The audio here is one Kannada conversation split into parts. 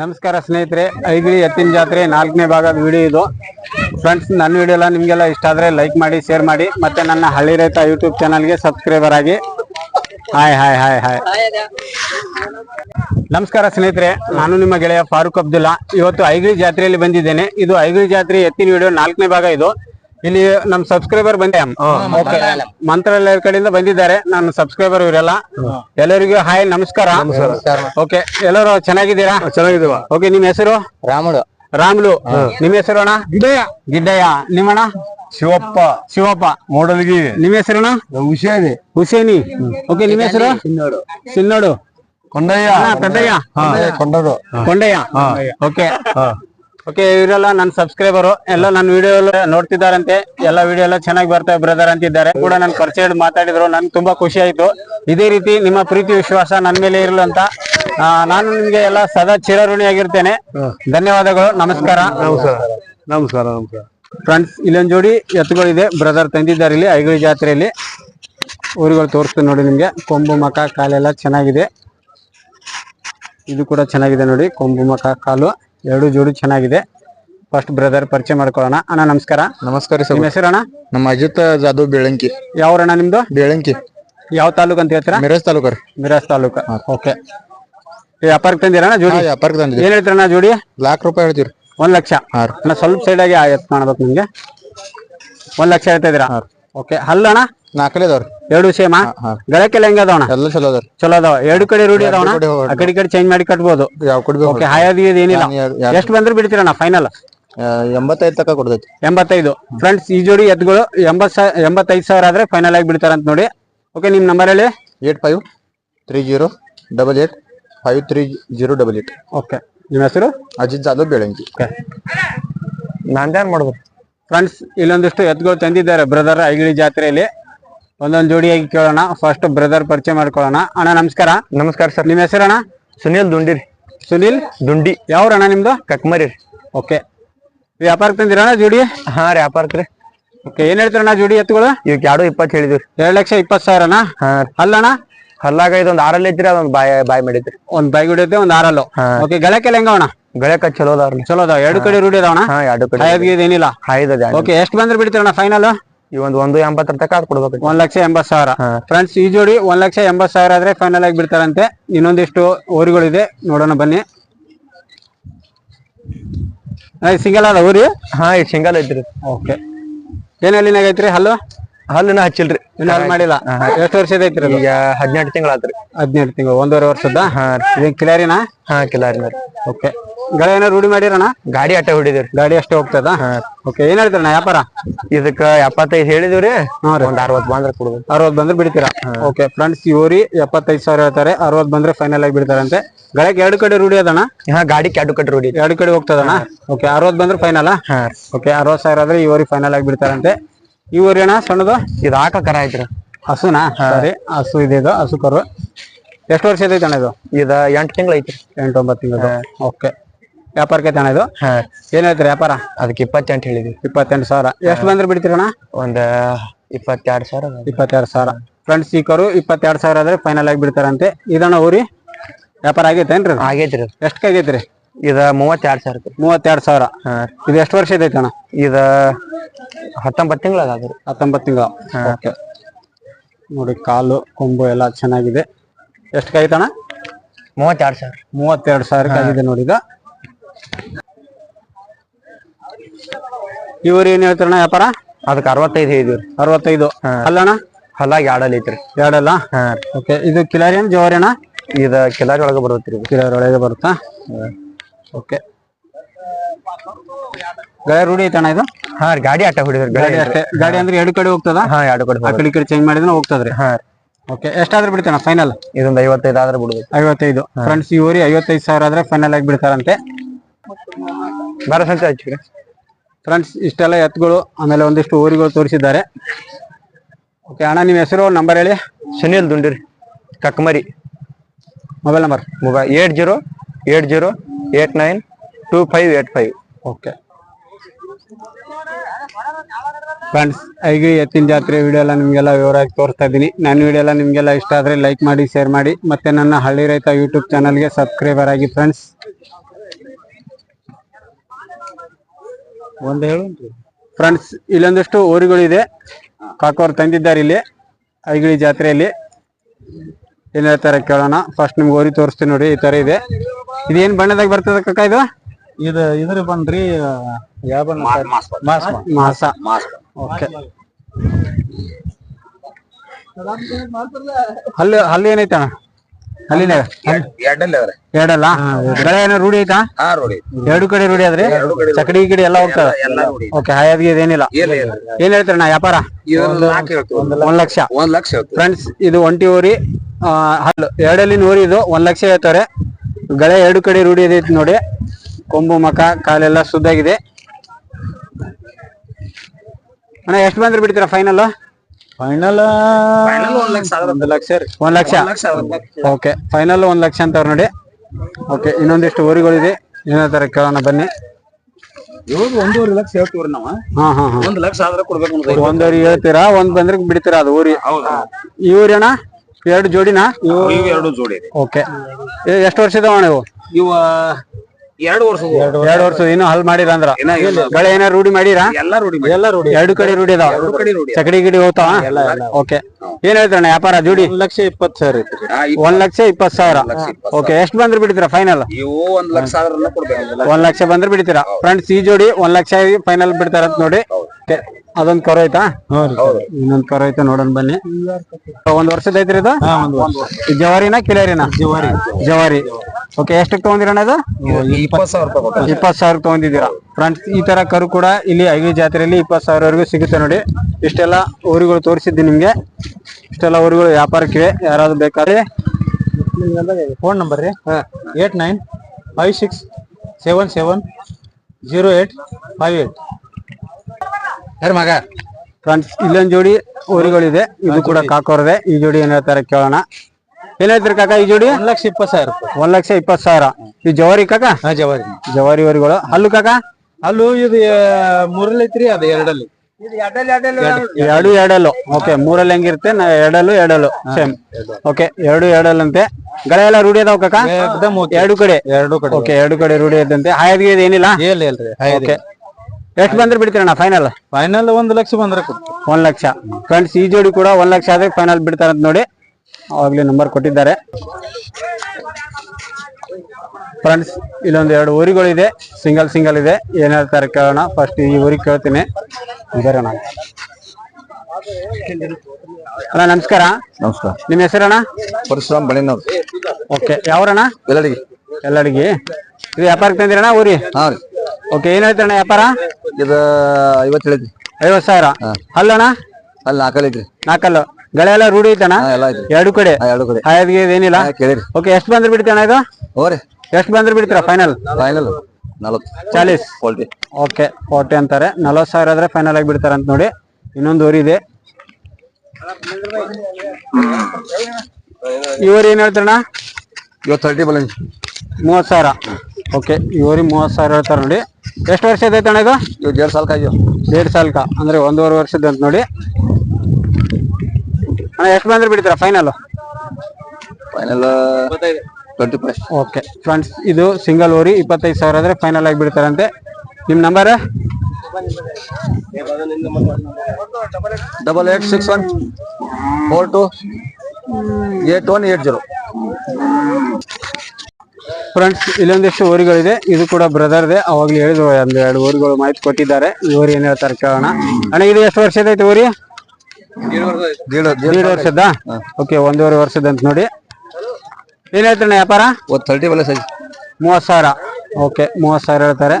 ನಮಸ್ಕಾರ ಸ್ನೇಹಿತರೆ, ಐಗಿಳಿ ಎತ್ತಿನ ಜಾತ್ರೆ ನಾಲ್ಕನೇ ಭಾಗದ ವಿಡಿಯೋ ಇದು. ಫ್ರೆಂಡ್ಸ್ ನನ್ನ ವಿಡಿಯೋ ಎಲ್ಲ ನಿಮಗೆಲ್ಲ ಇಷ್ಟ ಆದರೆ ಲೈಕ್ ಮಾಡಿ ಶೇರ್ ಮಾಡಿ, ಮತ್ತೆ ನನ್ನ ಹಳ್ಳಿ ರೈತ ಯೂಟ್ಯೂಬ್ ಚಾನಲ್ಗೆ ಸಬ್ಸ್ಕ್ರೈಬರ್ ಆಗಿ. ಹಾಯ್ ಹಾಯ್ ಹಾಯ್ ಹಾಯ್ ನಮಸ್ಕಾರ ಸ್ನೇಹಿತರೆ, ನಾನು ನಿಮ್ಮ ಗೆಳೆಯ ಫಾರೂಕ್ ಅಬ್ದುಲ್ಲಾ. ಇವತ್ತು ಐಗಿಳಿ ಜಾತ್ರೆಯಲ್ಲಿ ಬಂದಿದ್ದೇನೆ. ಇದು ಐಗಿಳಿ ಜಾತ್ರೆ ಎತ್ತಿನ ವಿಡಿಯೋ ನಾಲ್ಕನೇ ಭಾಗ ಇದು. ಇಲ್ಲಿ ನಮ್ ಸಬ್ಸ್ಕ್ರೈಬರ್ ಬಂದೆ. ಓಕೆ ಮಂತ್ರಾಲಯ ಕಡೆಯಿಂದ ಬಂದಿದ್ದಾರೆ. ನನ್ನ ಸಬ್ಸ್ಕ್ರೈಬರ್ ಇವರೆಲ್ಲ. ಎಲ್ಲರಿಗೂ ಹಾಯ್ ನಮಸ್ಕಾರ. ಓಕೆ ಎಲ್ಲರೂ ಚೆನ್ನಾಗಿದ್ದೀರಾ? ಚೆನ್ನಾಗಿದ್ದೀವ. ಓಕೆ ನಿಮ್ ಹೆಸರು? ರಾಮುಡು. ರಾಮ್ಲು. ನಿಮ್ ಹೆಸರು ಅಣ್ಣ? ಗಿಡ್ಡಯ್ಯ. ಗಿಡ್ಡಯ್ಯ. ನಿಮ್ಮಣ್ಣ ಶಿವಪ್ಪ. ಶಿವಪ್ಪ. ಮೂಡಲ್ಗಿ ನಿಮ್ ಹೆಸರಣ್ಣ ಹುಷೇನಿ ಹುಸೇನಿ. ಓಕೆ ನಿಮ್ ಹೆಸರು? ಸಿನ್ನೋಡು. ಕೊಂಡಯ್ಯ. ಕೊಂಡರು. ಕೊಂಡಯ್ಯ. ಓಕೆ. ಓಕೆ ಇವರೆಲ್ಲ ನನ್ನ ಸಬ್ಸ್ಕ್ರೈಬರ್ ಎಲ್ಲ ನನ್ನ ವಿಡಿಯೋ ನೋಡ್ತಿದಾರಂತೆ ಎಲ್ಲ ವಿಡಿಯೋ ಎಲ್ಲ ಚೆನ್ನಾಗಿ ಬರ್ತಾ ಬ್ರದರ್ ಅಂತಿದ್ದಾರೆ. ಕೂಡ ನನ್ನ ಪರಿಚಯ ಮಾತಾಡಿದ್ರು. ನನ್ಗೆ ತುಂಬಾ ಖುಷಿ ಆಯ್ತು. ಇದೇ ರೀತಿ ನಿಮ್ಮ ಪ್ರೀತಿ ವಿಶ್ವಾಸ ನನ್ನ ಮೇಲೆ ಇರಲು ಅಂತ. ನಾನು ನಿಮ್ಗೆ ಎಲ್ಲ ಸದಾ ಚಿರಋಣಿ ಆಗಿರ್ತೇನೆ. ಧನ್ಯವಾದಗಳು. ನಮಸ್ಕಾರ. ನಮಸ್ಕಾರ. ನಮಸ್ಕಾರ ನಮಸ್ಕಾರ. ಫ್ರೆಂಡ್ಸ್ ಇಲ್ಲೊಂದು ಜೋಡಿ ಎತ್ತುಗಳಿದೆ. ಬ್ರದರ್ ತಂದಿದ್ದಾರೆ ಇಲ್ಲಿ ಐಗಳಿ ಜಾತ್ರೆಯಲ್ಲಿ. ಊರುಗಳು ತೋರಿಸ್ತೀನಿ ನೋಡಿ ನಿಮ್ಗೆ. ಕೊಂಬು ಮಕ ಕಾಲೆಲ್ಲ ಚೆನ್ನಾಗಿದೆ. ಇದು ಕೂಡ ಚೆನ್ನಾಗಿದೆ ನೋಡಿ. ಕೊಂಬು ಮಕ ಕಾಲು. ಎರಡು ಜೋಡಿ ಚೆನ್ನಾಗಿದೆ. ಫಸ್ಟ್ ಬ್ರದರ್ ಪರಿಚಯ ಮಾಡ್ಕೊಳ್ಳೋಣ. ಅಣ್ಣ ನಮಸ್ಕಾರ. ನಮಸ್ಕಾರ ನಿಮ್ಮ ಹೆಸರು ಅಣ್ಣ ನಮ್ಮ ಅಜಿತ್ ಜಾಧವ್ ಬೆಳಂಕಿ. ಯಾವ್ರಣ್ಣ ನಿಮ್ದು? ಬೆಳಂಕಿ. ಯಾವ ತಾಲೂಕ್ ಅಂತ ಹೇಳ್ತೀರಾ? ಮಿರಜ್ ತಾಲೂಕ ಮಿರಾಜ್ ತಾಲೂಕ. ಓಕೆ ವ್ಯಾಪಾರಕ್ಕೆ ತಂದಿರಣ್ಣ ಜೋಡಿ? ವ್ಯಾಪಾರಕ್ಕೆ ತಂದಿದ್ದೀವಿ. ಏನ್ ಹೇಳ್ತೀರಣ್ಣ ಜೋಡಿ? ಲಾಕ್ ರೂಪಾಯಿ ಹೇಳ್ತೀರಿ ಒಂದ್ ಲಕ್ಷ. ಹಾಂ ರೀ. ಅಣ್ಣ ಸ್ವಲ್ಪ ಸೈಡ್ ಆಗಿ ಆಯತ್ ಮಾಡ್ಬೇಕು ನಿಮ್ಗೆ. ಒಂದ್ ಲಕ್ಷ ಹೇಳ್ತಾ ಇದೀರಾ ಓಕೆ ಹಲ್ಲಣ್ಣ? ನಾಲ್ಕಲೇ ಅದಾವ್ರಿ ಎರಡು ಸೇಮ್. ಗಳಕ್ಕೆಲ್ಲ ಹೆಂಗ ಅದಾವಣ ಎಲ್ಲ ಚಲೋ ಚಲೋ ಅದಾವ. ಎರಡು ಕಡೆ ರೂಢಿ ಅದಾವಣ ಕಡೆ ಆ ಕಡೆ ಈ ಕಡೆ ಚೇಂಜ್ ಮಾಡಿ ಕಟ್ಬೋದು. ಯಾವ ಕೊಡ್ಬೇಕು ಓಕೆ ಹಾಯಾದಿ ಏನಿಲ್ಲ. ಎಷ್ಟು ಬಂದ್ರೆ ಬಿಡ್ತೀರಣ್ಣ ಫೈನಲ್ ಎಂಬತ್ತೈದು ತಕ ಕೊಡ್ತೈತಿ. ಎಂಬತ್ತೈದು. ಫ್ರೆಂಡ್ಸ್ ಈ ಜೋಡಿ ಎತ್ತುಗಳು ಎಂಬತ್ ಎಂಬತ್ತೈದು ಸಾವಿರ ಆದ್ರೆ ಫೈನಲ್ ಆಗಿ ಬಿಡ್ತಾರಂತ ನೋಡಿ. ಓಕೆ ನಿಮ್ ನಂಬರ್ ಹೇಳಿ? Eight five three zero double eight five three zero double eight okay ನಿಮ್ಮ ಹೆಸರು? ಅಜಿತ್ ಜಾದವ್ ಬೆಳಂಗಿ. ನಾನ್ ಮಾಡ್ಬೋದು ಮಾಡ್ಬೇಕು? ಫ್ರೆಂಡ್ಸ್ ಇಲ್ಲೊಂದಿಷ್ಟು ಎತ್ತುಗಳು ತಂದಿದ್ದಾರೆ ಬ್ರದರ್ ಐಗಿಳಿ ಜಾತ್ರೆಯಲ್ಲಿ. ಒಂದೊಂದು ಜೋಡಿಯಾಗಿ ಕೇಳೋಣ. ಫಸ್ಟ್ ಬ್ರದರ್ ಪರಿಚಯ ಮಾಡ್ಕೊಳ್ಳೋಣ. ಅಣ್ಣ ನಮಸ್ಕಾರ. ನಮಸ್ಕಾರ ಸರ್. ನಿಮ್ಮ ಹೆಸರಣ್ಣ ಸುನಿಲ್ ದುಂಡಿರಿ ಸುನಿಲ್? ದುಂಡಿ. ಯಾವ್ರಣ್ಣ ನಿಮ್ದು? ಕಕ್ಮರಿ ಓಕೆ. ವ್ಯಾಪಾರಕ್ಕೆ ತಂದಿರಣ್ಣ ಜೋಡಿ? ಹಾ ರೀ ವ್ಯಾಪಾರಕ್ರಿ ಓಕೆ ಏನ್ ಹೇಳ್ತೀರಣ್ಣ ಜೋಡಿ ಎತ್ತುಗಳು? ಇವಕ್ಕೆ ಎರಡು ಇಪ್ಪತ್ತು ಹೇಳಿದ್ರು ಎರಡ್ ಲಕ್ಷ ಇಪ್ಪತ್ತು ಸಾವಿರ ಹಾ ಅಲ್ಲಣ್ಣ ಹಲ್ಲಾಗ ಇದೊಂದ್ ಆರಲ್ಲಿ ಐತ್ರಿ ಒಂದ್ ಬಾಯ್ ಬಾಯ್ ಮಾಡಿದ್ರಿ ಒಂದ್ ಬಾಯ್ ಹಿಡಿಯುತ್ತೆ ಒಂದ್ ಆರಲ್ಲು. ಓಕೆ ಗಳಕ್ಕೆ ಹೆಂಗವಣ ಗಳಕ ಚಲೋ ಅದಾವ್ರಿ. ಚಲೋ ಅದಾವ. ಎರಡು ಕಡೆ ರೂಢಿ ಅದಾವಣ ಹಾ ಎರಡು ಕಡೆ ಏನಿಲ್ಲ ಹಾಯ್ದದ ಓಕೆ ಎಷ್ಟು ಬಂದ್ರೆ ಬಿಡ್ತೀರಣ್ಣ ಫೈನಲ್ ಈ ಒಂದು ಒಂದು ಎಂಬತ್ತರ ತಕ ಅದು ಕೊಡ್ಬೇಕು ಒಂದ್ ಲಕ್ಷ ಎಂಬತ್ ಸಾವಿರ. ಫ್ರೆಂಡ್ಸ್ ಈ ಜೋಡಿ ಒಂದ್ ಲಕ್ಷ ಎಂಬತ್ ಸಾವಿರ ಆದ್ರೆ ಫೈನಲ್ ಆಗಿ ಬಿಡ್ತಾರಂತೆ. ಇನ್ನೊಂದಿಷ್ಟು ಊರುಗಳಿದೆ. ನೋಡೋಣ ಬನ್ನಿ. ಸಿಂಗಲ್ ಅದ ಊರಿ? ಹಾ ಸಿಂಗಲ್ ಐತ್ರಿ. ಓಕೆ ಏನಲ್ಲಿ ಐತ್ರಿ? ಹಲ್ಲು? ಹಲ್ಲಿನ ಹಚ್ಚಿಲ್ರಿ. ಇನ್ನ ಮಾಡಿಲ್ಲ. ಎಷ್ಟು ವರ್ಷದ ಐತ್ರಿ ಅದು? ಈಗ ಹದಿನೆಂಟು ತಿಂಗಳ ಆತ್ರಿ ಹದಿನೆಂಟು ತಿಂಗಳು ಒಂದೂವರೆ ವರ್ಷದ? ಹಾ ಇದೇನ್ ಕಿಲಾರಿನಾ? ಹಾ ಕಿಲಾರಿನ ಓಕೆ. ಗಳ ಏನೋ ರೂಢಿ ಮಾಡಿರಣ್ಣ? ಗಾಡಿ ಅಟ್ಟ ಹೊಡಿದಿವ್ರಿ. ಗಾಡಿ ಅಷ್ಟೇ ಹೋಗ್ತದ? ಓಕೆ ಏನ್ ಹೇಳ್ತಾರಣ್ಣ ವ್ಯಾಪಾರ? ಇದಕ್ಕ ಎಪ್ಪತ್ತೈದು ಹೇಳಿದಿವ್ರಿ. ಒಂದ್ ಅರವತ್ ಬಂದ್ರ ಕೊಡುದು ಅರವತ್ ಬಂದ್ರೆ ಬಿಡ್ತೀರಾ? ಓಕೆ ಫ್ರೆಂಡ್ಸ್ ಇವ್ರಿ ಎಪ್ಪತ್ತೈದು ಸಾವಿರ ಹೇಳ್ತಾರೆ. ಅರವತ್ ಬಂದ್ರೆ ಫೈನಲ್ ಆಗಿ ಬಿಡ್ತಾರಂತೆ. ಗಳಕ್ಕೆ ಎರಡು ಕಡೆ ರೂಢಿ ಅದಣ್ಣ? ಹಾ ಗಾಡಿ ಕ್ಯಾಡು ಕಟ್ಟಿ ರೂಢಿ ಎರಡು ಕಡೆ ಹೋಗ್ತದಣ್ಣ? ಓಕೆ ಅರವತ್ ಬಂದ್ರೆ ಫೈನಲ್ ಓಕೆ ಅರವತ್ ಸಾವಿರ ಆದ್ರೆ ಇವರಿ ಫೈನಲ್ ಆಗಿ ಬಿಡ್ತಾರಂತೆ. ಅಣ್ಣ ಸಣ್ಣದು? ಇದು ಹಾಕ ಕರ ಐತ್ರಿ. ಹಸುನಾ? ಸರಿ ಹಸು ಇದೆ ಇದು ಹಸು ಕರು. ಎಷ್ಟು ವರ್ಷ ಐತೆ ಅಣ್ಣ ಇದು? ಇದ ಎಂಟು ತಿಂಗಳ ಐತ್ರಿ. ಎಂಟು ಒಂಬತ್ತು ತಿಂಗಳು ಓಕೆ. ವ್ಯಾಪಾರಕ್ಕೆ ಅಣ್ಣ ಇದು? ಏನ್ ಹೇಳ್ತೀರಿ ವ್ಯಾಪಾರ? ಅದಕ್ಕೆ ಇಪ್ಪತ್ತೆಂಟು ಹೇಳಿದ್ವಿ. ಇಪ್ಪತ್ತೆಂಟು ಸಾವಿರ. ಎಷ್ಟು ಬಂದ್ರೆ ಬಿಡ್ತೀರಣ್ಣ ಒಂದ್ ಇಪ್ಪತ್ತೆರಡು ಸಾವಿರ. ಇಪ್ಪತ್ತೆರಡು ಸಾವಿರ. ಫ್ರೆಂಡ್ಸ್ ಈ ಕರು ಇಪ್ಪತ್ತೆರಡು ಸಾವಿರ ಆದ್ರೆ ಫೈನಲ್ ಆಗಿ ಬಿಡ್ತಾರಂತೆ. ಇದಣ್ಣ ಊರಿ? ವ್ಯಾಪಾರ ಆಗೈತೇನ್ರಿ ಆಗೈತ್ರಿ ಅದು. ಎಷ್ಟು ಆಗೈತ್ರಿ ಇದ ಮೂವತ್ತೆರಡು ಸಾವಿರ ಮೂವತ್ತೆರಡ್ ಮೂವತ್ತೆರಡು ಸಾವಿರ. ಇದು ಎಷ್ಟು ವರ್ಷ ಐತೆ ಅಣ್ಣ? ಇದ ಹತ್ತೊಂಬತ್ತು ತಿಂಗಳ ಅದಾದ್ರಿ ಹತ್ತೊಂಬತ್ತು ತಿಂಗಳು. ನೋಡಿ ಕಾಲು ಕೊಂಬು ಎಲ್ಲ ಚೆನ್ನಾಗಿದೆ. ಎಷ್ಟು ಕಾಯ್ತಣ ಮೂವತ್ತೆರಡು ಸಾವಿರ. ಮೂವತ್ತೆರಡು ಸಾವಿರಕ್ಕೆ ಆಗಿದೆ ನೋಡಿ ಇದು ಇವರು ಏನ್ ಹೇಳ್ತಾರಣ್ಣ ವ್ಯಾಪಾರ? ಅದಕ್ಕೆ ಅರವತ್ತೈದು ಹೇಳಿದ್ವಿ ಅರವತ್ತೈದು. ಅಲ್ಲಣ್ಣ ಹಲಾಗಿ ಎರಡಲ್ಲಿ ಐತ್ರಿ. ಎರಡಲ್ಲ? ಓಕೆ ಇದು ಕಿಲಾರಿ ಏನ್ ಜವಾರಿ ಅಣ್ಣ? ಇದ ಕಿಲಾರಿ ಒಳಗೆ ಬರುತ್ತೆ ಕಿಲಾರಿ ಒಳಗೆ ಬರುತ್ತಾ? ಓಕೆ. ಗಾಡಿ ರೂಢಿ ಐತಣ್ಣ ಇದು? ಹಾ ರೀ, ಗಾಡಿ ಆಟ ಹೊಡಿದ್ರಿ ಗಾಡಿ ಅಷ್ಟೇ ಗಾಡಿ ಅಂದ್ರೆ ಎರಡು ಕಡೆ ಹೋಗ್ತದ? ಹಾ ಎರಡು ಕಡೆ ಆ ಕಡೆ ಈ ಕಡೆ ಚೇಂಜ್ ಮಾಡಿದ್ರೆ ಹೋಗ್ತದ್ರಿ? ಹಾ ಓಕೆ ಎಷ್ಟಾದ್ರೂ ಬಿಡ್ತಾನ ಫೈನಲ್ ಇದೊಂದು ಐವತ್ತೈದು ಆದ್ರೆ ಬಿಡುದು ಐವತ್ತೈದು. ಫ್ರೆಂಡ್ಸ್ ಈ ಊರಿ ಐವತ್ತೈದು ಸಾವಿರ ಆದ್ರೆ ಫೈನಲ್ ಆಗಿ ಬಿಡ್ತಾರಂತೆ. ಬಾರ ಸಂತೆ ಹಚ್ಚಿರಿ ಫ್ರೆಂಡ್ಸ್ ಇಷ್ಟೆಲ್ಲ ಎತ್ತುಗಳು ಆಮೇಲೆ ಒಂದಿಷ್ಟು ಊರಿಗಳು ತೋರಿಸಿದ್ದಾರೆ. ಓಕೆ ಅಣ್ಣ ನಿಮ್ಮ ಹೆಸರು ನಂಬರ್ ಹೇಳಿ? Sunil ದುಂಡಿರಿ Kakmari mobile number mobile eight zero eight zero eight nine two five eight five. Okay. Friends Aigali ಎತ್ತಿನ ಜಾತ್ರೆ ವಿಡಿಯೋ ಎಲ್ಲ ನಿಮಗೆಲ್ಲ ವಿವರವಾಗಿ ತೋರಿಸ್ತಾ ಇದ್ದೀನಿ. ನನ್ನ ವಿಡಿಯೋ ಎಲ್ಲ ನಿಮಗೆಲ್ಲ ಇಷ್ಟ ಆದರೆ ಲೈಕ್ ಮಾಡಿ ಶೇರ್ ಮಾಡಿ. ಮತ್ತು ನನ್ನ ಹಳ್ಳಿ ರೈತ ಯೂಟ್ಯೂಬ್ ಚಾನಲ್ಗೆ ಸಬ್ಸ್ಕ್ರೈಬರ್ ಆಗಿ ಫ್ರೆಂಡ್ಸ್ ಒಂದು ಹೇಳು. ಫ್ರೆಂಡ್ಸ್ ಇಲ್ಲೊಂದಷ್ಟು ಊರುಗಳಿದೆ. ಕಾಕೋರು ತಂದಿದ್ದಾರೆ ಇಲ್ಲಿ, ಐಗಿಳಿ ಜಾತ್ರೆಯಲ್ಲಿ. ಏನ್ ಹೇಳ್ತಾರೆ ಕೇಳೋಣ. ಫಸ್ಟ್ ನಿಮ್ಗೆ ಓರಿ ತೋರಿಸ್ತೀನಿ ನೋಡಿ ಈ ತರ ಇದೆ. ಇದೇನ್ ಬಣ್ಣದಾಗ ಬರ್ತದ ಕಕ್ಕ ಇದು? ಇದು ಇದ್ರ ಬನ್ರಿ ಯಾವ ಬಣ್ಣ ಮಾಸ್. ಮಾಸ ಓಕೆ. ಅಲ್ಲಿ ಹಲ್ಲು ಏನೈತಣ್ಣ ಹಲ್ಲಿನ ಎರಡಲ್ಲಿ ಅವ್ರೆ ಎರಡಲ್ಲ? ಏನೋ ರೂಢಿ ಐತಾ ಹಾ ರೋಡಿ ಎರಡು ಕಡೆ ರೂಢಿ ಆದ್ರಿ ಚಕಡಿ ಗಿಡಿ ಎಲ್ಲ ಹೋಗ್ತಾವ. ಎಲ್ಲ ಓಕೆ ಹಾಯಾದ್ಗೆ ಇದೇನಿಲ್ಲ? ಇಲ್ಲ ಏನ್ ಹೇಳ್ತಾರಣ್ಣ ವ್ಯಾಪಾರ? ಇದೊಂದು ನಾಲ್ಕು ಹೇಳ್ತೀವಿ. ಒಂದ್ ಲಕ್ಷ. ಒಂದ್ ಲಕ್ಷ ಹೇಳ್ತೀವಿ. ಫ್ರೆಂಡ್ಸ್ ಇದು ಒಂಟಿ ಊರಿ ಹಲ್ಲು. ಎರಡಲ್ಲಿ ಊರಿ ಇದು ಒಂದ್ ಲಕ್ಷ ಹೇಳ್ತಾರೆ. ಗಳೆ ಎರಡು ಕಡೆ ರೂಢಿ ಇದೆ ನೋಡಿ. ಕೊಂಬು ಮಕ ಕಾಲೆಲ್ಲ ಸುದ್ದಾಗಿದೆ ಅಣ್ಣ ಎಷ್ಟು ಬಂದ್ರೆ ಬಿಡ್ತೀರಾ ಫೈನಲ್ ಫೈನಲ್ ಫೈನಲ್ ಒಂದ್ ಲಕ್ಷ ಆದ್ರೆ ಒಂದ್ ಲಕ್ಷ ರೀ. ಒಂದ್ ಲಕ್ಷ. ಒಂದ್ ಲಕ್ಷ ಆದ್ರೆ ಓಕೆ ಫೈನಲ್ ಒಂದ್ ಲಕ್ಷ ಅಂತವ್ರು ನೋಡಿ. ಓಕೆ ಇನ್ನೊಂದಿಷ್ಟು ಊರುಗಳಿದೆ. ತರ ಕೇಳೋಣ ಬನ್ನಿ. ಇವಾಗ ಒಂದೂವರೆ ಲಕ್ಷ ಹೇಳ್ತೀವ್ರಿ ನಾವ. ಹಾ ಹಾ ಹಾ. ಒಂದ್ ಲಕ್ಷ ಆದ್ರೆ ಕೊಡ್ಬೇಕು ಒಂದೂರಿ ಒಂದೂವರೆ ಹೇಳ್ತೀರಾ? ಒಂದ್ ಬಂದ್ರೆ ಬಿಡ್ತೀರಾ ಅದು ಊರಿ ಹೌದು. ಅಣ್ಣ? ಎರಡು ಜೋಡಿನಾ? ಇವು ಎರಡು ಜೋಡಿ ಇದೆ. ಓಕೆ ಎಷ್ಟು ವರ್ಷದವ ನೀವು ಇವ ಎರಡು ವರ್ಷ ಎರಡು ವರ್ಷ. ಇನ್ನು ಹಲ್ ಮಾಡಿರ ಅಂದ್ರ? ಇನ್ನ ಇಲ್ಲ. ಗಳೆ ಏನಾರ ರೂಢಿ ಮಾಡಿರಾ? ಎಲ್ಲ ರೂಢಿ ಎಲ್ಲ ರೂಢಿ. ಎರಡು ಕಡೆ ರೂಢಿ ಅದಾವ? ಎರಡು ಕಡೆ ರೂಢಿ ಚಕಡಿ ಗಿಡಿ ಹೋಗ್ತಾವ? ಓಕೆ. ಏನ್ ಹೇಳ್ತಾರಣ್ಣ ವ್ಯಾಪಾರ ಜೋಡಿ? ಒಂದ್ ಲಕ್ಷ ಇಪ್ಪತ್ತು ಸಾವಿರ ಐತ್ರಿ. ಹಾ, ಇವ್- ಒಂದ್ ಲಕ್ಷ ಇಪ್ಪತ್ ಸಾವಿರ. ಲಕ್ಷ ಇಪ್ಪತ್ತು ಓಕೆ ಎಷ್ಟ್ ಬಂದ್ರೆ ಬಿಡ್ತೀರಾ ಫೈನಲ್ ಇವು ಒಂದ್ ಲಕ್ಷ ಆದ್ರೆ ಕೊಡ್ಬೇಕು. ಒಂದ್ ಲಕ್ಷ ಬಂದ್ರೆ ಬಿಡ್ತೀರಾ? ಫ್ರೆಂಡ್ಸ್ ಈ ಜೋಡಿ ಒಂದ್ ಲಕ್ಷ ಫೈನಲ್ ಬಿಡ್ತಾರ ಅಂತ ನೋಡಿ Okay. ಅದೊಂದ್ ಕರ ಐತಾ ಇನ್ನೊಂದ್ ಕರ ಐತೆ ನೋಡೋಣ ಬನ್ನಿ. ಒಂದ್ ವರ್ಷದ ಐತ್ರಿ ಇದು? ಜವಾರಿನ ಕಿಲೇರಿನಾ? ಜವಾರಿ. ಜವಾರಿ. ಓಕೆ ಎಷ್ಟಕ್ಕೆ ತಗೊಂಡಿರಣ್ಣ ಇದು? ಇಪ್ಪತ್ ಸಾವಿರ ತಗೊಂಡಿದ್ದೀರಾ. ಫ್ರೆಂಡ್ಸ್ ಈ ತರ ಕರು ಕೂಡ ಇಲ್ಲಿ ಐವಿ ಜಾತ್ರೆಯಲ್ಲಿ ಇಪ್ಪತ್ ಸಾವಿರವರೆಗೂ ಸಿಗುತ್ತೆ ನೋಡಿ. ಇಷ್ಟೆಲ್ಲ ಊರುಗಳು ತೋರಿಸಿದ್ದು ನಿಮ್ಗೆ. ಇಷ್ಟೆಲ್ಲ ಊರುಗಳು ವ್ಯಾಪಾರಕ್ಕಿವೆ. ಯಾರಾದ್ರೂ ಬೇಕಾದ್ರೆ. ಫೋನ್ ನಂಬರ್ ರೀ. Eight nine five six seven seven zero eight five eight. ಯಾರ ಮಗ ಫ್ರೆಂಡ್ಸ್ ಇಲ್ಲೊಂದ್ ಜೋಡಿ ಊರುಗಳಿದೆ ಇದು ಕೂಡ ಕಾಕೋರದೆ. ಈ ಜೋಡಿ ಏನ್ ಹೇಳ್ತಾರೆ ಕೇಳೋಣ. ಏನ್ ಹೇಳ್ತೀರಿ ಕಾಕ ಈ ಜೋಡಿ? ಒಂದ್ ಲಕ್ಷ ಇಪ್ಪತ್ ಸಾವಿರ ರೂಪಾಯಿ. ಒಂದ್ ಲಕ್ಷ ಇಪ್ಪತ್ ಸಾವಿರ. ಈ ಜವಾರಿ ಕಾಕ? ಹಾ ಜವಾರಿ. ಜವಾರಿ ಊರುಗಳು ಅಲ್ಲು ಕಾಕ? ಅಲ್ಲು ಇದು ಮೂರಲ್ಲಿ ಐತ್ರಿ ಅದು ಎರಡಲ್ಲಿ. ಎರಡು ಎರಡಲ್ಲು. ಓಕೆ ಮೂರಲ್ಲಿ ಹೆಂಗಿರುತ್ತೆ? ನ- ಎರಡಲ್ಲು ಎರಡಲ್ಲು. ಸೇಮ್ ಓಕೆ ಎರಡು ಎರಡಲ್ಲಂತೆ ಗಳೆ ಎಲ್ಲ ರೂಢಿ ಅದಾವ ಕಾಕ? ಎರಡು ಕಡೆ. ಎರಡು ಕಡೆ. ಓಕೆ ಎರಡು ಕಡೆ ರೂಢಿ ಇದ್ದಂತೆ. ಹಾಯದ್ಗೆ ಏನಿಲ್ಲ? ಓಕೆ ಎಷ್ಟು ಬಂದ್ರೆ ಬಿಡ್ತೀರಣ್ಣ ಫೈನಲ್ ಫೈನಲ್ ಒಂದ್ ಲಕ್ಷ ಬಂದ್ರೆ ಕೊಡ್ತೀವಿ. ಒಂದ್ ಲಕ್ಷ. ಫ್ರೆಂಡ್ಸ್ ಈ ಜೋಡಿ ಕೂಡ ಒಂದ್ ಲಕ್ಷ ಆದ್ರೆ ಫೈನಲ್ ಬಿಡ್ತಾರಂತ ನೋಡಿ. ಅವಾಗ್ಲೇ ನಂಬರ್ ಕೊಟ್ಟಿದ್ದಾರೆ. ಫ್ರೆಂಡ್ಸ್ ಇಲ್ಲೊಂದು ಎರಡು ಊರಿಗಳಿದೆ ಸಿಂಗಲ್ ಸಿಂಗಲ್ ಇದೆ. ಏನ್ ಹೇಳ್ತಾರೆ ಕೇಳೋಣ. ಫಸ್ಟ್ ಈ ಊರಿಗೆ ಕೇಳ್ತೀನಿ. ಬರೋಣ ಅಣ್ಣ ನಮಸ್ಕಾರ. ನಮಸ್ಕಾರ. ನಿಮ್ಮ ಹೆಸರಣ್ಣ? ಪರಶುರಾಮ್ ಬಳಿನವ್ರು. ಓಕೆ ಯಾವ್ರಣ್ಣ? ಎಲ್ಲರಿಗೆ ಎಲ್ಲರಿಗೆ ಇದು ವ್ಯಾಪಾರಕ್ಕೆ ತಂದಿರಣ್ಣ ಊರಿ? ಹಾ ರೀ. ಓಕೆ ಏನ್ ಹೇಳ್ತಾರಣ್ಣ ವ್ಯಾಪಾರ? ಇದು ಐವತ್ತು ಹೇಳಿದ್ರಿ. ಐವತ್ ಸಾವಿರ? ಅಲ್ಲಣ್ಣ ಅಲ್ಲಿ ನಾಲ್ಕಲ್ಲಿ ಐತ್ರಿ. ನಾಲ್ಕಲ್ಲು. ಗಳೆ ಎಲ್ಲ ರೂಢಿ ಐತಣ್ಣ ಹಾ ಎಲ್ಲ ಐತ್ರಿ. ಎರಡು ಕಡೆ? ಹಾ ಎರಡು ಕಡೆ. ಹಾಯದ್ಗೆ ಏನಿಲ್ಲ? ಹಾ ಕೇಳಿರಿ. ಓಕೆ ಎಷ್ಟು ಬಂದ್ರೆ ಬಿಡ್ತೀರಣ್ಣ ಇದು? ಹೋರಿ ಎಷ್ಟು ಬಂದ್ರೆ ಬಿಡ್ತೀರಾ ಫೈನಲ್ ಫೈನಲ್ ನಲವತ್ತು. ಚಾಲೀಸ್. ಕ್ವಾಲಿಟಿ ಓಕೆ ಫೋರ್ಟಿ ಅಂತಾರೆ. ನಲವತ್ತು ಸಾವಿರ ಆದ್ರೆ ಫೈನಲ್ ಆಗಿ ಬಿಡ್ತಾರೆ ಅಂತ ನೋಡಿ. ಇನ್ನೊಂದು ಊರಿ ಇದೆ. ಇವರು ಏನ್ ಹೇಳ್ತಾರಣ್ಣ? ಇವತ್ತು ತರ್ಟಿ ಬಲ ಮೂವತ್ತು ಸಾವಿರ. ಓಕೆ ಈ ಊರಿ ಮೂವತ್ತು ಸಾವಿರ ಹೇಳ್ತಾರೆ ನೋಡಿ. ಎಷ್ಟು ವರ್ಷ ಇದೆ ಅಣ್ಣ ಇದು? ಇವು ಎರಡು ಸಾಲ್ಕ ಇದು ಎರಡು ಸಾಲ್ಕ ಅಂದರೆ ಒಂದೂವರೆ ವರ್ಷದ ಅಂತ ನೋಡಿ. ಅಣ್ಣ ಎಷ್ಟು ಬಂದ್ರೆ ಬಿಡ್ತೀರಾ final final twenty five okay friends ಇದು ಸಿಂಗಲ್ ಓರಿ ಇಪ್ಪತ್ತೈದು ಸಾವಿರ ಆದರೆ ಫೈನಲ್ ಆಗಿ ಬಿಡ್ತಾರಂತೆ. ನಿಮ್ಮ number double eight six one four two eight one eight zero friends ಇಲ್ಲೊಂದಿಷ್ಟು ಊರುಗಳಿದೆ. ಇದು ಕೂಡ ಬ್ರದರ್ ಇದೆ ಅವಾಗ್ಲೇ ಹೇಳಿದ್ರು ಒಂದ್ ಎರಡು ಊರುಗಳು ಮಾಹಿತಿ ಕೊಟ್ಟಿದ್ದಾರೆ. ಈ ಊರು ಏನ್ ಹೇಳ್ತಾರೆ ಕೇಳೋಣ. ಅಣ್ಣ ಇದು ಎಷ್ಟು ವರ್ಷದ ಐತಿ ಊರಿ ದೀಡ್ ವರ್ಷದ ಓಕೆ ಒಂದೂವರೆ ವರ್ಷದ ಅಂತ ನೋಡಿ. ಏನ್ ಹೇಳ್ತಾರೆ ವ್ಯಾಪಾರ? ಮೂವತ್ ಸಾವಿರ. ಓಕೆ ಮೂವತ್ ಸಾವಿರ ಹೇಳ್ತಾರೆ.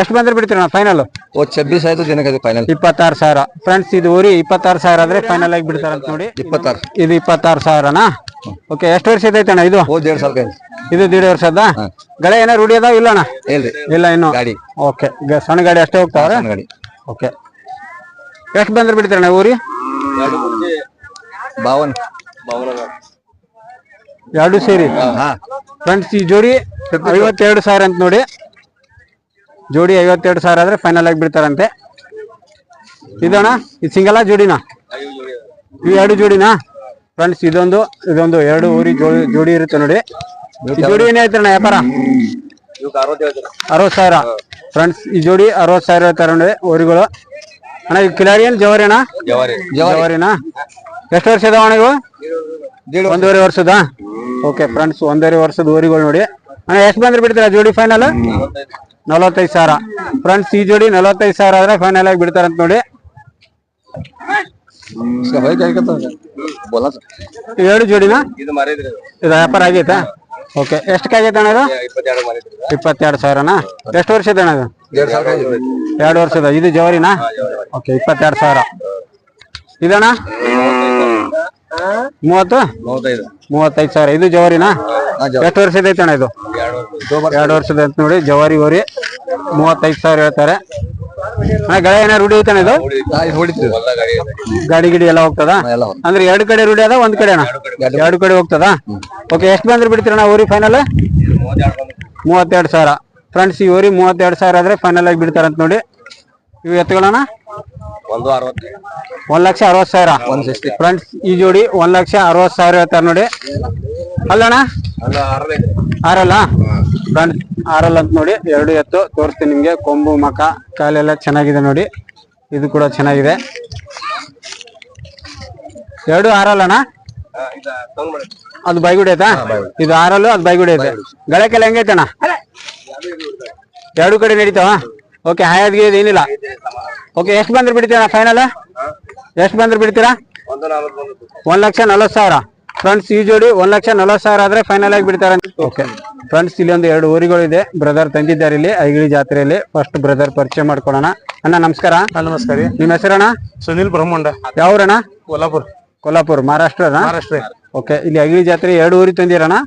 ಎಷ್ಟು ಬಂದ್ರೆ ಬಿಡ್ತೀರಣ್ಣ ಫೈನಲ್ ಓ ಛಬ್ಬೀಸ್ ಆಯ್ತು ದಿನಕ್ಕೆ ಫೈನಲ್ ಇಪ್ಪತ್ತಾರು ಸಾವಿರ. ಫ್ರೆಂಡ್ಸ್ ಇದು ಊರಿ ಇಪ್ಪತ್ತಾರು ಸಾವಿರ ಆದ್ರೆ ಫೈನಲ್ ಆಗಿ ಬಿಡ್ತಾರೆ ಅಂತ ನೋಡಿ. ಇಪ್ಪತ್ತಾರು. ಇದು ಇಪ್ಪತ್ತಾರು ಸಾವಿರನಾ? ಓಕೆ ಎಷ್ಟು ಇದೆ ಅಣ್ಣ ಇದು? ಓ ದೇಡ್ ಕಾಯ್ದು ಇದು ದೀಡ್ ವರ್ಷದ ಗಳೆ ಏನೋ ರೂಢಿ ಅದಾವ ಇಲ್ಲ ಅಣ್ಣ ಇಲ್ಲ ಇನ್ನು? ಗಾಡಿ. ಓಕೆ ಸಣ್ಣ ಗಾಡಿ ಅಷ್ಟೇ ಹೋಗ್ತಾವ್ರೆ? ಸಣ್ಣ ಗಾಡಿ. ಓಕೆ ಎಷ್ಟು ಬಂದ್ರೆ ಬಿಡ್ತೀರಣ್ಣ ಊರಿ? ಬಾವನ್. ಎರಡು ಸೇರಿ. ಫ್ರೆಂಡ್ಸ್ ಈ ಜೋಡಿ ಐವತ್ತೆರಡು ಸಾವಿರ ಅಂತ ನೋಡಿ. ಜೋಡಿ ಐವತ್ತೆರಡು ಸಾವಿರ ಆದ್ರೆ ಫೈನಲ್ ಆಗಿ ಬಿಡ್ತಾರಂತೆ. ಇದಣ್ಣ ಇದು ಸಿಂಗಲ್ ಜೋಡಿನಾ? ಈ ಎರಡು ಜೋಡಿನಾ? ಫ್ರೆಂಡ್ಸ್ ಇದೊಂದು ಇದೊಂದು ಎರಡು ಊರಿ ಜೋಡಿ ಜೋಡಿ ಇರುತ್ತೆ ನೋಡಿ. ಜೋಡಿ ಏನ್ ಅಣ್ಣ ವ್ಯಾಪಾರ? ಅರವತ್ ಸಾವಿರ. ಫ್ರೆಂಡ್ಸ್ ಈ ಜೋಡಿ ಅರವತ್ ಸಾವಿರ ಹೇಳ್ತಾರೆ ನೋಡಿ ಊರಿಗಳು. ಅಣ್ಣ ಇದು ಕಿಲಾರಿ ಏನ್ ಜವಾರಿ ಅಣ್ಣ? ಜವಾರಿನಾ? ಎಷ್ಟು ಇದಾವ ಅಣ್ಣ ಇವು ಒಂದೂವರೆ ವರ್ಷದ? ಓಕೆ ಫ್ರೆಂಡ್ಸ್ ಒಂದೂವರೆ ವರ್ಷದ ಊರಿಗಳು ನೋಡಿ. ಅಣ್ಣ ಎಷ್ಟು ಬಂದ್ರೆ ಬಿಡ್ತೀರಾ ಜೋಡಿ ಫೈನಲ್ ನಲವತ್ತೈದು ಸಾವಿರ. ಫ್ರೆಂಡ್ಸ್ ಈ ಜೋಡಿ ನಲವತ್ತೈದು ಸಾವಿರ ಆದ್ರೆ ಫೈನಲ್ ಆಗಿ ಬಿಡ್ತಾರಂತ ನೋಡಿ. ಈ ಎರಡು ಜೋಡಿನ? ಇದು ಮಾರಿದ್ರಿ ಇದು ವ್ಯಾಪಾರ ಆಗೈತಾ? ಓಕೆ ಎಷ್ಟು ಆಗೈತೆ ಅಣ್ಣ ಅದು ಇಪ್ಪತ್ತೆರಡು ಸಾವಿರನಾ? ಎಷ್ಟು ವರ್ಷದ ಅಣ್ಣ ಇದು? ಎರಡು ಎರಡು ವರ್ಷದ. ಇದು ಜವರಿನಾ? ಓಕೆ ಇಪ್ಪತ್ತೆರಡು ಸಾವಿರ. ಇದಣ್ಣ? ಮೂವತ್ತು? ಮೂವತ್ತೈದು. ಮೂವತ್ತೈದು ಸಾವಿರ. ಇದು ಜವರಿನಾ? ಎಷ್ಟು ವರ್ಷದ ಐತೆ ಅಣ್ಣ ಇದು? ಎರಡು ವರ್ಷದ ಅಂತ ನೋಡಿ ಜವಾರಿ ಗೋರಿ ಮೂವತ್ತೈದು ಸಾವಿರ ಹೇಳ್ತಾರೆ. ಅಣ್ಣ ಗಳ ಏನಾರು ರೂಢಿ ಐತಣ್ಣ ಇದು? ಗಾಡಿ ಗಿಡಿ ಎಲ್ಲ ಹೋಗ್ತದ? ಅಂದ್ರೆ ಎರಡು ಕಡೆ ರೂಢಿ ಅದ ಒಂದ್ ಕಡೆ ಅಣ್ಣ? ಎರಡು ಕಡೆ. ಹೋಗ್ತದ? ಓಕೆ ಎಷ್ಟು ಬಂದ್ರೆ ಬಿಡ್ತೀರಣ್ಣ ಊರಿ ಫೈನಲ್ ಮೂವತ್ತೆರಡು ಸಾವಿರ. ಫ್ರೆಂಡ್ಸ್ ಈ ಊರಿ ಮೂವತ್ತೆರಡು ಸಾವಿರ ಆದ್ರೆ ಫೈನಲ್ ಆಗಿ ಬಿಡ್ತಾರಂತ ನೋಡಿ. ಇವು ಎತ್ತುಗಳನ್ನ ಒಂದು ಅರವತ್ತು. ಒಂದ್ ಲಕ್ಷ ಅರವತ್ ಸಾವಿರ. ಫ್ರೆಂಡ್ಸ್ ಈ ಜೋಡಿ ಒಂದ್ ಲಕ್ಷ ಅರವತ್ ಸಾವಿರ ಹೇಳ್ತಾರೆ ನೋಡಿ. ಅಲ್ಲಣ್ಣ? ಆರಲ್ಲ. ಫ್ರೆಂಡ್ಸ್ ಆರಲ್ಲ ಅಂತ ನೋಡಿ. ಎರಡು ಎತ್ತು. ತೋರಿಸ್ತೀನಿ ನಿಮ್ಗೆ. ಕೊಂಬು ಮಕ ಕಾಲೆಲ್ಲ ಚೆನ್ನಾಗಿದೆ ನೋಡಿ. ಇದು ಕೂಡ ಚೆನ್ನಾಗಿದೆ. ಎರಡು ಆರಲ್ಲಣ್ಣ ಅದು ಬೈಗುಡಿ ಐತಾ ಇದು ಆರಲ್ಲು ಅದು ಬೈಗುಡಿ ಐತೆ ಗಳಕ್ಕೆಲ್ಲ ಹೆಂಗೈತಣ್ಣ ಎರಡು ಕಡೆ ನಡೀತಾವ? ಓಕೆ ಹಾಯಾದ್ಗೆ ಏನಿಲ್ಲ. ಓಕೆ ಎಷ್ಟು ಬಂದ್ರೆ ಬಿಡ್ತೀರಾ ಫೈನಲ್ ಎಷ್ಟು ಬಂದ್ರೆ ಬಿಡ್ತೀರಾ? ಒಂದು ಲಕ್ಷ ನಲವತ್ತು ಸಾವಿರ. ಫ್ರೆಂಡ್ಸ್ ಈ ಜೋಡಿ ಒಂದ್ ಲಕ್ಷ ನಲವತ್ತು ಸಾವಿರ ಆದ್ರೆ ಫೈನಲ್ ಆಗಿ ಬಿಡ್ತಾರೆ? ಓಕೆ ಫ್ರೆಂಡ್ಸ್ ಇಲ್ಲಿ ಒಂದು ಎರಡು ಊರಿಗಳು ಇದೆ. ಬ್ರದರ್ ತಂದಿದ್ದಾರೆ ಇಲ್ಲಿ ಐಗಿಳಿ ಜಾತ್ರೆಯಲ್ಲಿ. ಫಸ್ಟ್ ಬ್ರದರ್ ಪರಿಚಯ ಮಾಡ್ಕೊಳ್ಳೋಣ. ಅಣ್ಣ ನಮಸ್ಕಾರ. ನಮಸ್ಕಾರ. ನಿಮ್ಮ ಹೆಸರಣ್ಣ? ಸುನಿಲ್ ಬ್ರಹ್ಮಂಡ. ಯಾವ್ರಣ್ಣ? ಕೊಲ್ಲಾಪುರ್. ಕೊಲ್ಲಾಪುರ್ ಮಹಾರಾಷ್ಟ್ರನ? ಮಹಾರಾಷ್ಟ್ರ. ಓಕೆ ಇಲ್ಲಿ ಐಗಿಳಿ ಜಾತ್ರೆ ಎರಡು ಊರಿ ತಂದಿರಣ್ಣ?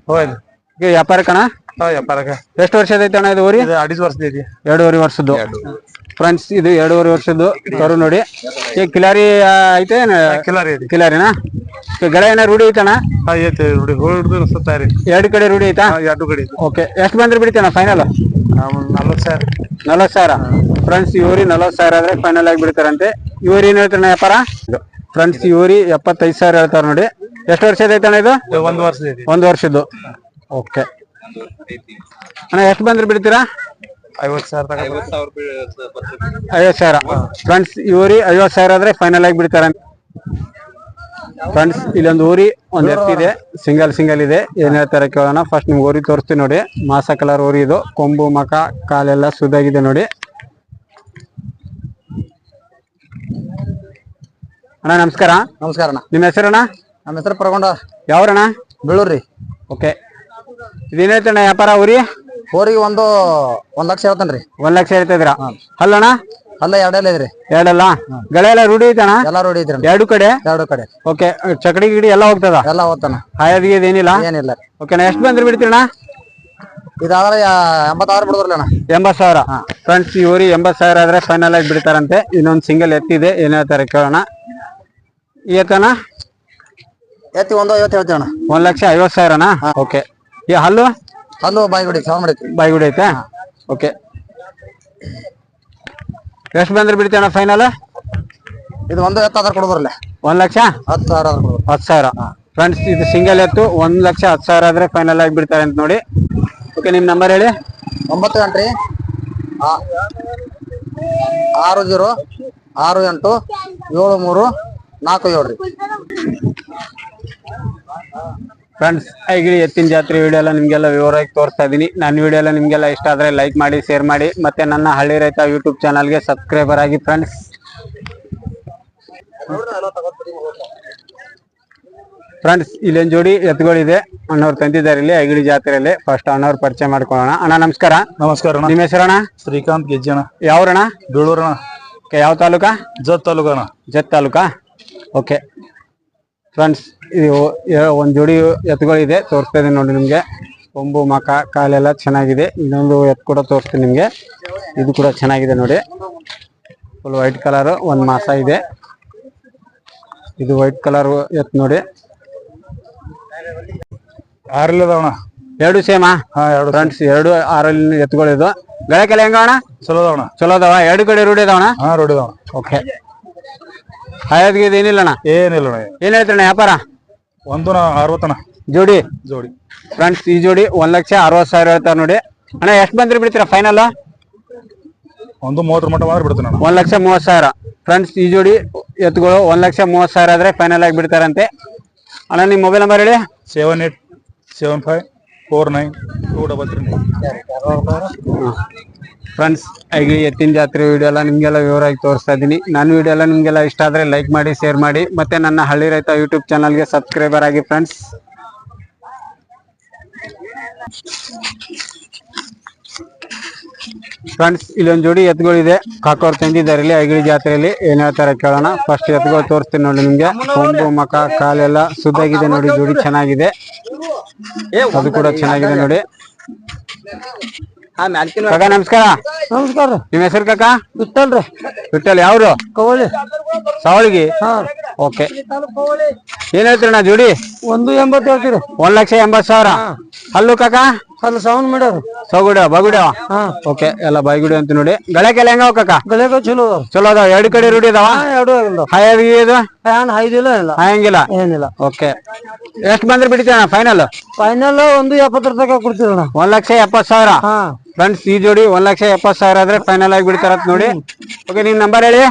ವ್ಯಾಪಾರಕ್ಕಣ್ಣ ವ್ಯಾಪಾರಕ್ಕ ಎಷ್ಟು ವರ್ಷದ ಐತೆ ಅಣ್ಣ ಇದು ಊರಿ ಇದು ಅಡಿಸ್ ವರ್ಷದ ಐತಿ. ಎರಡೂವರೆ ವರ್ಷದ್ದು. ಫ್ರೆಂಡ್ಸ್ ಇದು ಎರಡೂವರೆ ವರ್ಷದ್ದು. ಕರು ನೋಡಿ. ಈ ಕಿಲಾರಿ ಆ, ಐತೆ ಏನ್? ಕಿಲಾರಿ ಐತಿ. ಕಿಲಾರಿನಾ? ಈ ಗಳೆ ಏನಾರ ರೂಢಿ ಐತಣ್ಣ? ಹಾ ಐತಿ ನೋಡಿ ಹೊಡ್ದು ಸತ್ತಾರಿ ಎರಡು ಕಡೆ ರೂಢಿ ಐತಾ? ಎರಡು ಕಡೆ ಐತಿ. ಓಕೆ ಎಷ್ಟು ಬಂದ್ರೆ ಬಿಡ್ತೇನ ಫೈನಲ್ ನಲ್ವತ್ತು ಸಾವಿರ. ನಲವತ್ತು ಸಾವಿರ. ಫ್ರೆಂಡ್ಸ್ ಇವರಿ ನಲವತ್ತು ಸಾವಿರ ಆದ್ರೆ ಫೈನಲ್ ಆಗಿ ಬಿಡ್ತಾರಂತೆ. ಇವರಿ ಏನ್ ಹೇಳ್ತಾರೆ ವ್ಯಾಪಾರ? ಫ್ರೆಂಡ್ಸ್ ಇವರಿ ಎಪ್ಪತ್ತೈದು ಸಾವಿರ ಹೇಳ್ತಾರ ನೋಡಿ. ಎಷ್ಟು ವರ್ಷದ ಐತಣ್ಣ ಇದು? ಇದು ಒಂದು ವರ್ಷದ ಐತಿ. ಒಂದು ವರ್ಷದ್ದು. ಓಕೆ ಅಣ್ಣ ಎಷ್ಟು ಬಂದ್ರೆ ಬಿಡ್ತೀರಾ? ಐವತ್ತು ಸಾವಿರ ಫ್ರೆಂಡ್ಸ್ ಐವತ್ತು ಸಾವಿರ ಫ್ರೆಂಡ್ಸ್ ಇವರಿ ಐವತ್ತು ಸಾವಿರ. ಆದ್ರೆ ಫೈನಲ್ ಆಗಿ ಬಿಡ್ತಾರ. ಫ್ರೆಂಡ್ಸ್ ಇಲ್ಲೊಂದು ಊರಿ ಒಂದ್ ಎತ್ತಿದೆ ಸಿಂಗಲ್ ಸಿಂಗಲ್ ಇದೆ. ಏನ್ ಹೇಳ್ತಾರೆ ಕೇಳೋಣ. ಫಸ್ಟ್ ನಿಮ್ಗೆ ಊರಿ ತೋರಿಸ್ತೀನಿ ನೋಡಿ. ಮಾಸ ಕಲರ್ ಊರಿ ಇದು. ಕೊಂಬು ಮಕ ಕಾಲೆಲ್ಲ ಸುದಾಗಿದೆ ನೋಡಿ. ಅಣ್ಣ ನಮಸ್ಕಾರ. ನಮಸ್ಕಾರ ಅಣ್ಣ. ನಿಮ್ಮ ಹೆಸರಣ್ಣ? ನಮ್ಮ ಹೆಸರು ಪರಗೊಂಡ. ಯಾವ್ರಣ್ಣ? ಬೀಳೂರ್ರಿ ಓಕೆ ಇದೇನ್ ಹೇಳ್ತಾನೆ ವ್ಯಾಪಾರ ಊರಿ? ಹೋರಿಗೆ ಒಂದು ಒಂದ್ ಲಕ್ಷ ಹೇಳ್ತಾನ್ರಿ ಒಂದ್ ಲಕ್ಷ ಹೇಳ್ತಿದ್ರ ಅಲ್ಲಣ್ಣ ಅಲ್ಲ ಎರಡೆಲ್ಲ ಇದ್ರಿ ಎರಡಲ್ಲ? ಗಳೆ ಎಲ್ಲ ರೂಢಿ ಐತಣ್ಣ? ಎಲ್ಲ ರೂಢಿ ಐತ್ರಿ ಎರಡು ಕಡೆ? ಎರಡು ಕಡೆ. ಓಕೆ ಚಕಡಿ ಗಿಡಿ ಎಲ್ಲ ಹೋಗ್ತದ? ಎಲ್ಲ ಹೋಗ್ತಾನ ಹಾಯಾದಿಗೆ ಏನಿಲ್ಲ? ಏನಿಲ್ಲ. ಓಕೆ ಎಷ್ಟ್ ಬಂದ್ರಿ ಬಿಡ್ತೀರಣ್ಣ? ಇದಾದ್ರೆ ಎಂಬತ್ತಾರು ಬಿಡದ್ರಲ್ಲ ಅಣ್ಣ. ಎಂಬತ್ ಸಾವಿರ. ಫ್ರೆಂಡ್ಸ್ ಈ ಊರಿ ಎಂಬತ್ ಸಾವಿರ ಆದ್ರೆ ಫೈನಲ್ ಆಗಿ ಬಿಡ್ತಾರಂತೆ. ಇನ್ನೊಂದ್ ಸಿಂಗಲ್ ಎತ್ತಿದೆ ಏನ್ ಹೇಳ್ತಾರೆ ಕೇಳೋಣ. ಈತನ ಎತ್ತಿ ಒಂದು ಐವತ್ತು ಹೇಳ್ತೇವಣ್ಣ ಒಂದ್ ಲಕ್ಷ ಐವತ್ ಸಾವಿರನಾ? ಓಕೆ. ಈ ಹಲ್ಲು? ಹಲ್ಲು ಬಾಯಿ ಬಿಡಿ ಸಾವ್ ಮಾಡೈತಿ ಬಾಯಿಗುಡಿ ಐತೆ? ಓಕೆ. ಎಷ್ಟು ಬಂದ್ರೆ ಬಿಡ್ತೀಯಣ್ಣ ಫೈನಲ್ ಇದು ಒಂದು ಎತ್ತಾದ್ರೆ ಕೊಡೋದ್ರಲ್ಲ ಒಂದ್ ಲಕ್ಷ? ಹತ್ತು ಸಾವಿರ ಹತ್ತು ಸಾವಿರ. ಫ್ರೆಂಡ್ಸ್ ಇದು ಸಿಂಗಲ್ ಎತ್ತು ಒಂದ್ ಲಕ್ಷ ಹತ್ತು ಸಾವಿರ ಆದ್ರೆ ಫೈನಲ್ ಆಗಿ ಬಿಡ್ತಾರೆ ಅಂತ ನೋಡಿ. ಓಕೆ ನಿಮ್ ನಂಬರ್ ಹೇಳಿ. ಒಂಬತ್ತು ಗಂಟ್ರಿ ಆರು ಜೀರೋ ಆರು ಎಂಟು ಏಳು ಮೂರು ನಾಲ್ಕು ಏಳು ರೀ. ಫ್ರೆಂಡ್ಸ್ ಐಗಿಳಿ ಎತ್ತಿನ ಜಾತ್ರೆ ವಿಡಿಯೋ ಎಲ್ಲ ನಿಮಗೆಲ್ಲ ವಿವರವಾಗಿ ತೋರಿಸ್ತಾ ಇದ್ದೀನಿ ನನ್ನ ವಿಡಿಯೋ ಎಲ್ಲ ನಿಮಗೆಲ್ಲ ಇಷ್ಟ ಆದರೆ ಲೈಕ್ ಮಾಡಿ ಶೇರ್ ಮಾಡಿ. ಮತ್ತು ನನ್ನ ಹಳ್ಳಿ ರೈತ ಯೂಟ್ಯೂಬ್ ಚಾನಲ್ಗೆ ಸಬ್ಸ್ಕ್ರೈಬರ್ ಆಗಿ ಫ್ರೆಂಡ್ಸ್ ಫ್ರೆಂಡ್ಸ್ ಇಲ್ಲೇನು ಜೋಡಿ ಎತ್ತುಗಳಿದೆ ಅಣ್ಣವ್ರು ತಂದಿದ್ದಾರೆ ಇಲ್ಲಿ ಐಗಿಡಿ ಜಾತ್ರೆಯಲ್ಲಿ. ಫಸ್ಟ್ ಅಣ್ಣವ್ರು ಪರಿಚಯ ಮಾಡ್ಕೊಳ್ಳೋಣ. ಅಣ್ಣ ನಮಸ್ಕಾರ. ನಮಸ್ಕಾರ ನಿಮ್ಮ ಹೆಸರಣ್ಣ ಶ್ರೀಕಾಂತ್ ಗೆಜ್ಜಣ ಯಾವ್ರಣ ಬೀಳೂರಣ ಯಾವ ತಾಲೂಕಾ? ಜತ್ ತಾಲೂಕಣ ಜತ್ ತಾಲೂಕಾ? ಓಕೆ. ಫ್ರೆಂಡ್ಸ್ ಇದು ಒಂದ್ ಜೋಡಿ ಎತ್ತುಗಳಿದೆ ತೋರಿಸ್ತಾ ಇದೀನಿ ನೋಡಿ ನಿಮ್ಗೆ. ಕೊಂಬು ಮಕ ಕಾಲೆಲ್ಲ ಚೆನ್ನಾಗಿದೆ. ಇನ್ನೊಂದು ಎತ್ತು ಕೂಡ ತೋರಿಸ್ತೀನಿ ನಿಮ್ಗೆ. ಇದು ಕೂಡ ಚೆನ್ನಾಗಿದೆ ನೋಡಿ. ಫುಲ್ ವೈಟ್ ಕಲರ್ ಒಂದ್ ಮಾಸ ಇದೆ. ಇದು ವೈಟ್ ಕಲರ್ ಎತ್ತು ನೋಡಿ. ಆರಲ್ಲದವಣ ಎರಡು ಸೇಮಾ ಎರಡು ಫ್ರೆಂಡ್ಸ್ ಎರಡು ಆರಲ್ಲಿ ಎತ್ತುಗಳಿದು ಹೆಂಗ ಅಣ್ಣ? ಚಲೋ ಅದಾವಣ ಚಲೋ ಅದಾವ? ಎರಡು ಕಡೆ ರೂಢಿ ಅದಾವಣ ಹಾ ಇದಾವ ಓಕೆ ಹಾಯ್ ಏನಿಲ್ಲಣ್ಣ ಏನಿಲ್ಲ ಅಣ್ಣ? ಏನ್ ಹೇಳ್ತಾನೆ ವ್ಯಾಪಾರ? ಒಂದು ಅರವತ್ತನ. ಜೋಡಿ? ಜೋಡಿ. ಫ್ರೆಂಡ್ಸ್ ಈ ಜೋಡಿ ಒಂದ್ ಲಕ್ಷ ಅರವತ್ ಸಾವಿರ ಹೇಳ್ತಾರೆ ನೋಡಿ. ಅಣ್ಣ ಎಷ್ಟು ಬಂದ್ರೆ ಬಿಡ್ತೀರಾ ಫೈನಲ್ ಒಂದು ಮೂವತ್ತರ ಮಟ್ಟ ಮಾತ್ರ ಬಿಡ್ತೀನಿ ಅಣ್ಣ. ಒಂದ್ ಲಕ್ಷ ಮೂವತ್ ಸಾವಿರ. ಫ್ರೆಂಡ್ಸ್ ಈ ಜೋಡಿ ಎತ್ತುಗಳು ಒಂದ್ ಲಕ್ಷ ಮೂವತ್ ಸಾವಿರ ಆದ್ರೆ ಫೈನಲ್ ಆಗಿ ಬಿಡ್ತಾರಂತೆ. ಅಣ್ಣ ನಿಮ್ ಮೊಬೈಲ್ ನಂಬರ್ ಹೇಳಿ. Seven eight seven five four nine two double three friends ಈಗ ಎತ್ತಿನ ಜಾತ್ರೆ ವಿಡಿಯೋ ಎಲ್ಲ ನಿಮ್ಗೆಲ್ಲ ವಿವರವಾಗಿ ತೋರಿಸ್ತಾ ಇದ್ದೀನಿ. ನನ್ನ ವಿಡಿಯೋ ಎಲ್ಲ ನಿಮಗೆಲ್ಲ ಇಷ್ಟ ಆದರೆ ಲೈಕ್ ಮಾಡಿ ಶೇರ್ ಮಾಡಿ. ಮತ್ತೆ ನನ್ನ ಹಳ್ಳಿ ರೈತ ಯೂಟ್ಯೂಬ್ ಚಾನಲ್ಗೆ ಸಬ್ಸ್ಕ್ರೈಬರ್ ಆಗಿ ಫ್ರೆಂಡ್ಸ್ ಫ್ರೆಂಡ್ಸ್ ಇಲ್ಲೊಂದು ಜೋಡಿ ಎತ್ತುಗಳಿದೆ ಕಾಕೋರ್ ತಂದಿದ್ದಾರೆ ಇಲ್ಲಿ ಐಗಿಳಿ ಜಾತ್ರೆಯಲ್ಲಿ ಏನ್ ಹೇಳ್ತಾರೆ ಕೇಳೋಣ. ಫಸ್ಟ್ ಎತ್ತುಗಳು ತೋರಿಸ್ತೀನಿ ನೋಡಿ ನಿಮಗೆ. ಕೊಂಬು, ಮಕ, ಕಾಲೆಲ್ಲ ಸುದ್ದಾಗಿದೆ ನೋಡಿ, ಜೋಡಿ ಚೆನ್ನಾಗಿದೆ. ಅದು ಕೂಡ ಚೆನ್ನಾಗಿದೆ ನೋಡಿ. ಕಾಕ ನಮಸ್ಕಾರ. ನಮಸ್ಕಾರ ನಿಮ್ಮ ಹೆಸರು ಕಾಕ? ಬಿಟ್ಟಲ್ರಿ ಬಿಟ್ಟಲ್ ಯಾವ್ರು? ಕವಳಿ. ಸಾವಳಿಗಿ. ಓಕೆ. ಏನ್ ಹೇಳ್ತೀರಣ್ಣ ಜೋಡಿ? ಒಂದು ಎಂಬತ್ತು ಹೇಳ್ತೀರಿ. ಒಂದ್ ಲಕ್ಷ ಎಂಬತ್ ಸಾವಿರ. ಅಲ್ಲು ಕಾಕ? ಅಲ್ಲಿ ಸೌಂಡ್ ಮಾಡ್ಯಾರ ಸೌಗುಡ ಬಗುಡ? ಓಕೆ ಎಲ್ಲ ಬಾಯ್ಗುಡಿ ಅಂತ ನೋಡಿ. ಗಳಕ್ಕೆಲ್ಲ ಹೆಂಗ ಕಾಕ? ಗಳಿಗ ಚಲೋ ಚಲೋ ಅದಾವ ಎರಡು ಕಡೆ ರೂಢಿ ಅದಾವ? ಎರಡು ಹಾಯಾಗಿ ಇದು? ಫ್ಯಾನ್ ಇಲ್ಲ. ಹಾಯಂಗಿಲ್ಲ? ಏನಿಲ್ಲ. ಓಕೆ. ಎಷ್ಟ್ ಬಂದ್ರೆ ಬಿಡ್ತೀರ ಫೈನಲ್ ಫೈನಲ್ ಒಂದು ಎಪ್ಪತ್ತರ ತನಕ ಕೊಡ್ತೀರಣ್ಣ. ಒಂದ್ ಲಕ್ಷ ಎಪ್ಪತ್ ಸಾವಿರ. ಹಾ. ಫ್ರೆಂಡ್ಸ್ ಈ ಜೋಡಿ ಒಂದ್ ಲಕ್ಷ ಎಪ್ಪತ್ ಸಾವಿರ ಆದ್ರೆ ಫೈನಲ್ ಆಗಿ ಬಿಡ್ತಾರ ನೋಡಿ. ಓಕೆ ನಿಮ್ ನಂಬರ್ ಹೇಳಿ.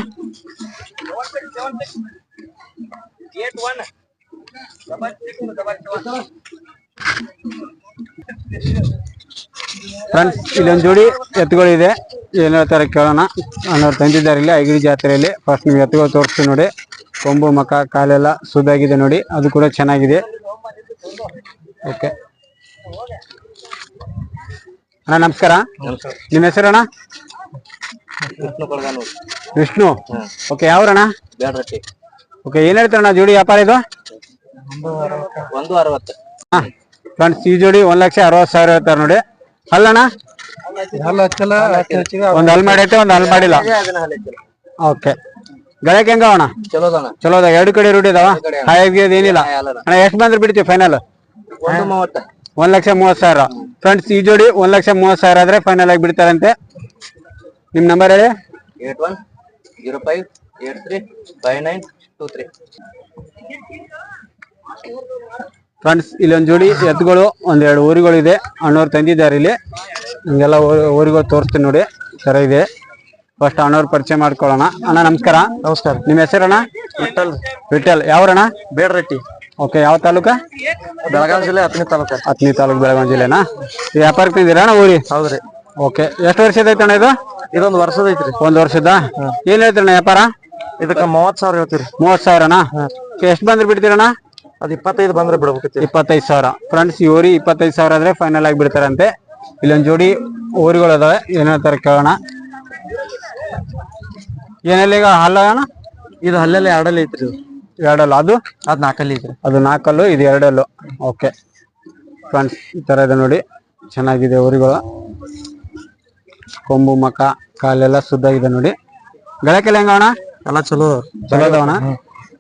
ಫ್ರೆಂಡ್ಸ್ ಇಲ್ಲೊಂದು ಜೋಡಿ ಎತ್ತುಗಳಿದೆ. ಏನ್ ಹೇಳ್ತಾರೆ ಕೇಳೋಣ. ಅನ್ನೋರು ತಂದಿದ್ದಾರೆ ಇಲ್ಲಿ, ಐಗಿರಿ ಜಾತ್ರೆಯಲ್ಲಿ. ಫಸ್ಟ್ ನಿಮ್ಗೆ ಎತ್ತುಗಳು ತೋರಿಸ್ತೀವಿ ನೋಡಿ. ಕೊಂಬು, ಮಕ, ಕಾಲೆಲ್ಲ ಸುದ್ದಾಗಿದೆ ನೋಡಿ. ಅದು ಕೂಡ ಚೆನ್ನಾಗಿದೆ. ಓಕೆ ಅಣ್ಣ ನಮಸ್ಕಾರ. ನಿಮ್ಮ ಹೆಸರಣ್ಣ ವಿಷ್ಣು ಓಕೆ ಯಾವ್ರಣ್ಣ ಓಕೆ ಏನ್ ಹೇಳ್ತಾರಣ್ಣ ಜೋಡಿ ವ್ಯಾಪಾರ ಇದು? ಒಂದು ಅರವತ್ತು. ಫ್ರೆಂಡ್ಸ್ ಈ ಜೋಡಿ ಒಂದ್ ಲಕ್ಷ ಅರವತ್ ಸಾವಿರ ಹೇಳ್ತಾರೆ ನೋಡಿ. ಅಲ್ಲಣ್ಣ ಅಲ್ಲ ಒಂದು ಒಂದ್ ಹಲ್ ಮಾಡೈತೆ ಒಂದ್ ಹಲ್ ಮಾಡಿಲ್ಲ. ಓಕೆ. ಗಳಕ್ಕೆ ಹೆಂಗ ಅಣ್ಣ? ಚಲೋ ಅದ ಎರಡು ಕಡೆ ರೂಢಿ ಇದಾವ? ಹಾಯಾಗಿ ಏನಿಲ್ಲ. ಅಣ್ಣ. ಎಷ್ಟು ಬಂದ್ರೆ ಬಿಡ್ತೀವಿ ಫೈನಲ್ ಒಂದು ಲಕ್ಷ ಮೂವತ್ ಸಾವಿರ. ಫ್ರೆಂಡ್ಸ್ ಈ ಜೋಡಿ ಒಂದ್ ಲಕ್ಷ ಮೂವತ್ ಸಾವಿರ ಆದ್ರೆ ಫೈನಲ್ ಆಗಿ ಬಿಡ್ತಾರಂತೆ. ನಿಮ್ ನಂಬರ್ ಹೇಳಿ. Eight one zero five eight three five nine two three. Friends ಇಲ್ಲೊಂದು ಜೋಡಿ ಎತ್ತುಗಳು ಒಂದೆರಡು ಊರುಗಳು ಇದೆ ಅಣ್ಣವ್ರು ತಂದಿದ್ದಾರೆ ಇಲ್ಲಿ. ನಿಮ್ಗೆಲ್ಲ ಊರುಗಳು ತೋರಿಸ್ತೀನಿ ನೋಡಿ. ಸರ ಇದೆ. ಫಸ್ಟ್ ಅಣ್ಣವ್ರ ಪರಿಚಯ ಮಾಡ್ಕೊಳ್ಳೋಣ. ಅಣ್ಣ ನಮಸ್ಕಾರ. ನಮಸ್ಕಾರ. ನಿಮ್ಮ ಹೆಸರಣ್ಣ? ವಿಠಲ್. ವಿಠಲ್. ಯಾವ್ರಣ್ಣ? ಬೇಡ್ರಟ್ಟಿ. ಓಕೆ ಯಾವ ತಾಲೂಕ? ಬೆಳಗಾವಿ ಜಿಲ್ಲೆ ಹತ್ತನೇ ತಾಲೂಕು. ಹತ್ತನೇ ತಾಲೂಕು ಬೆಳಗಾವಿ ಜಿಲ್ಲೆನಾ? ವ್ಯಾಪಾರಕ್ಕೆ ತಂದಿರಾ ಅಣ್ಣ ಊರಿ ಹೌದ್ರಿ ಓಕೆ ಎಷ್ಟು ವರ್ಷದ ಅಣ್ಣ ಇದು? ಇದೊಂದು ವರ್ಷದ ಐತ್ರಿ. ಒಂದ್ ವರ್ಷದ? ಏನ್ ಹೇಳ್ತೀರಣ್ಣ ವ್ಯಾಪಾರ? ಇದಕ್ಕ ಮೂವತ್ ಸಾವಿರ ಹೇಳ್ತೀರಿ ಮೂವತ್ ಸಾವಿರನಾ? ಎಷ್ಟು ಬಂದ್ರೆ ಬಿಡ್ತೀರಣ್ಣ ಅದ್ ಇಪ್ಪತ್ತೈದು ಬಂದ್ರೆ ಬಿಡ್ಬೇಕು ಇಪ್ಪತ್ತೈದು ಸಾವಿರ. ಫ್ರೆಂಡ್ಸ್ ಈ ಊರಿ ಇಪ್ಪತ್ತೈದು ಸಾವಿರ ಆದ್ರೆ ಫೈನಲ್ ಆಗಿ ಬಿಡ್ತಾರಂತೆ. ಇಲ್ಲೊಂದ್ ಜೋಡಿ ಊರಿಗಳು ಅದಾವೆ. ಏನ್ ಹೇಳ್ತಾರೆ ಕೇಳೋಣ. ಏನೆಲ್ಲ ಈಗ ಹಲ್ಲ ಅಣ್ಣ? ಇದು ಅಲ್ಲೆಲ್ಲ ಎರಡಲ್ಲಿ ಐತ್ರಿ. ಎರಡಲ್ಲ? ಅದು? ಅದು ನಾಲ್ಕಲ್ಲಿ ಇದೆ. ಅದು ನಾಲ್ಕಲ್ಲು ಇದು ಎರಡಲ್ಲು. ಓಕೆ. ಫ್ರೆಂಡ್ಸ್ ಈ ತರ ಇದೆ ನೋಡಿ. ಚೆನ್ನಾಗಿದೆ ಊರಿಗಳು ಕೊಂಬು ಮಕ ಕಾಲೆಲ್ಲ ಶುದ್ಧಾಗಿದೆ ನೋಡಿ. ಗಳಕ್ಕೆಲ್ಲ ಹೆಂಗ ಅಣ್ಣ ಎಲ್ಲ ಚಲೋ. ಚಲೋ ಅದಾವಣ?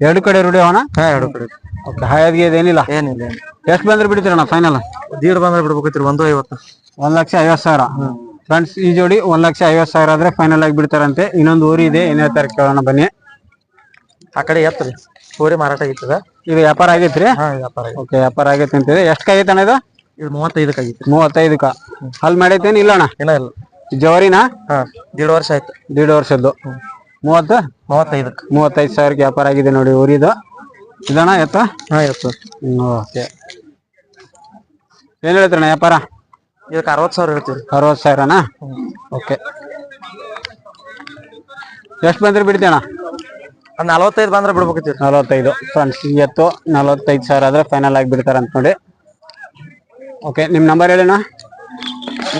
ಎರಡು ಕಡೆ ರೂಢಿ ಅವಣ ಹಾ ಎರಡು ಕಡೆ. ಓಕೆ ಹಾಯಾದ್ಗೆ ಏನಿಲ್ಲ ಏನಿಲ್ಲ. ಎಷ್ಟು ಬಂದ್ರೆ ಬಿಡ್ತೀರಣ್ಣ ಫೈನಲ್ ದೀಡ್ ಬಂದ್ರೆ ಬಿಡ್ಬೇಕಿತ್ತು ಒಂದು ಐವತ್ತು. ಒಂದ್ ಲಕ್ಷ ಐವತ್ತು ಸಾವಿರ. ಫ್ರೆಂಡ್ಸ್ ಈ ಜೋಡಿ ಒಂದ್ ಲಕ್ಷ ಐವತ್ ಸಾವಿರ ಆದ್ರೆ ಫೈನಲ್ ಆಗಿ ಬಿಡ್ತಾರಂತೆ. ಇನ್ನೊಂದು ಊರಿ ಇದೆ ಏನ್ ಹೇಳ್ತಾರೆ ಕೇಳೋಣ ಬನ್ನಿ. ಆ ಕಡೆ ಎತ್ರಿ. ಹೋರಿ ಮಾರಾಟ ಆಗಿತ್ತದ ಇದು ವ್ಯಾಪಾರ ಆಗೈತ್ರಿ? ಹಾ ವ್ಯಾಪಾರ ಆಗೈತಿ ಓಕೆ ವ್ಯಾಪಾರ ಆಗೈತೆ ಅಂತೇಳಿ ಎಷ್ಟು ಆಗೈತೆ ಅಣ್ಣ ಇದು? ಇದು ಮೂವತ್ತೈದಕ್ಕೆ ಆಗಿತ್ತು. ಮೂವತ್ತೈದಕ್ಕ. ಅಲ್ಲಿ ಮಾಡೈತೇನು ಇಲ್ಲ ಅಣ್ಣ ಇಲ್ಲ ಇಲ್ಲ. ಜವರಿನಾ ಹಾ ದೀಡ್ ವರ್ಷ ಆಯ್ತು. ದೀಡ್ ವರ್ಷದ್ದು. ಮೂವತ್ತು? ಮೂವತ್ತೈದಕ್ಕೆ. ಮೂವತ್ತೈದು ಸಾವಿರಕ್ಕೆ ವ್ಯಾಪಾರ ಆಗಿದೆ ನೋಡಿ ಊರಿದು. ಇದಣ್ಣ ಎತ್ತ? ಹಾ ಎತ್ತು. ಓಕೆ. ಏನ್ ಹೇಳ್ತೀರಣ್ಣ ವ್ಯಾಪಾರ? ಇದಕ್ಕೆ ಅರವತ್ತು ಸಾವಿರ ಹೇಳ್ತೀವಿ. ಅರವತ್ತು ಸಾವಿರನಾ? ಓಕೆ. ಎಷ್ಟು ಬಂದ್ರೆ ಬಿಡ್ತೇಣ್ಣ ನಲವತ್ತೈದು ಬಂದ್ರೆ ಬಿಡ್ಬೇಕು ನಲವತ್ತೈದು. ಫ್ರೆಂಡ್ಸ್ ಎತ್ತು ನಲವತ್ತೈದು ಸಾವಿರ ಆದ್ರೆ ಫೈನಲ್ ಆಗಿ ಬಿಡ್ತಾರೆ ಅಂತ ನೋಡಿ. ಓಕೆ ನಿಮ್ಮ ನಂಬರ್ ಹೇಳಿ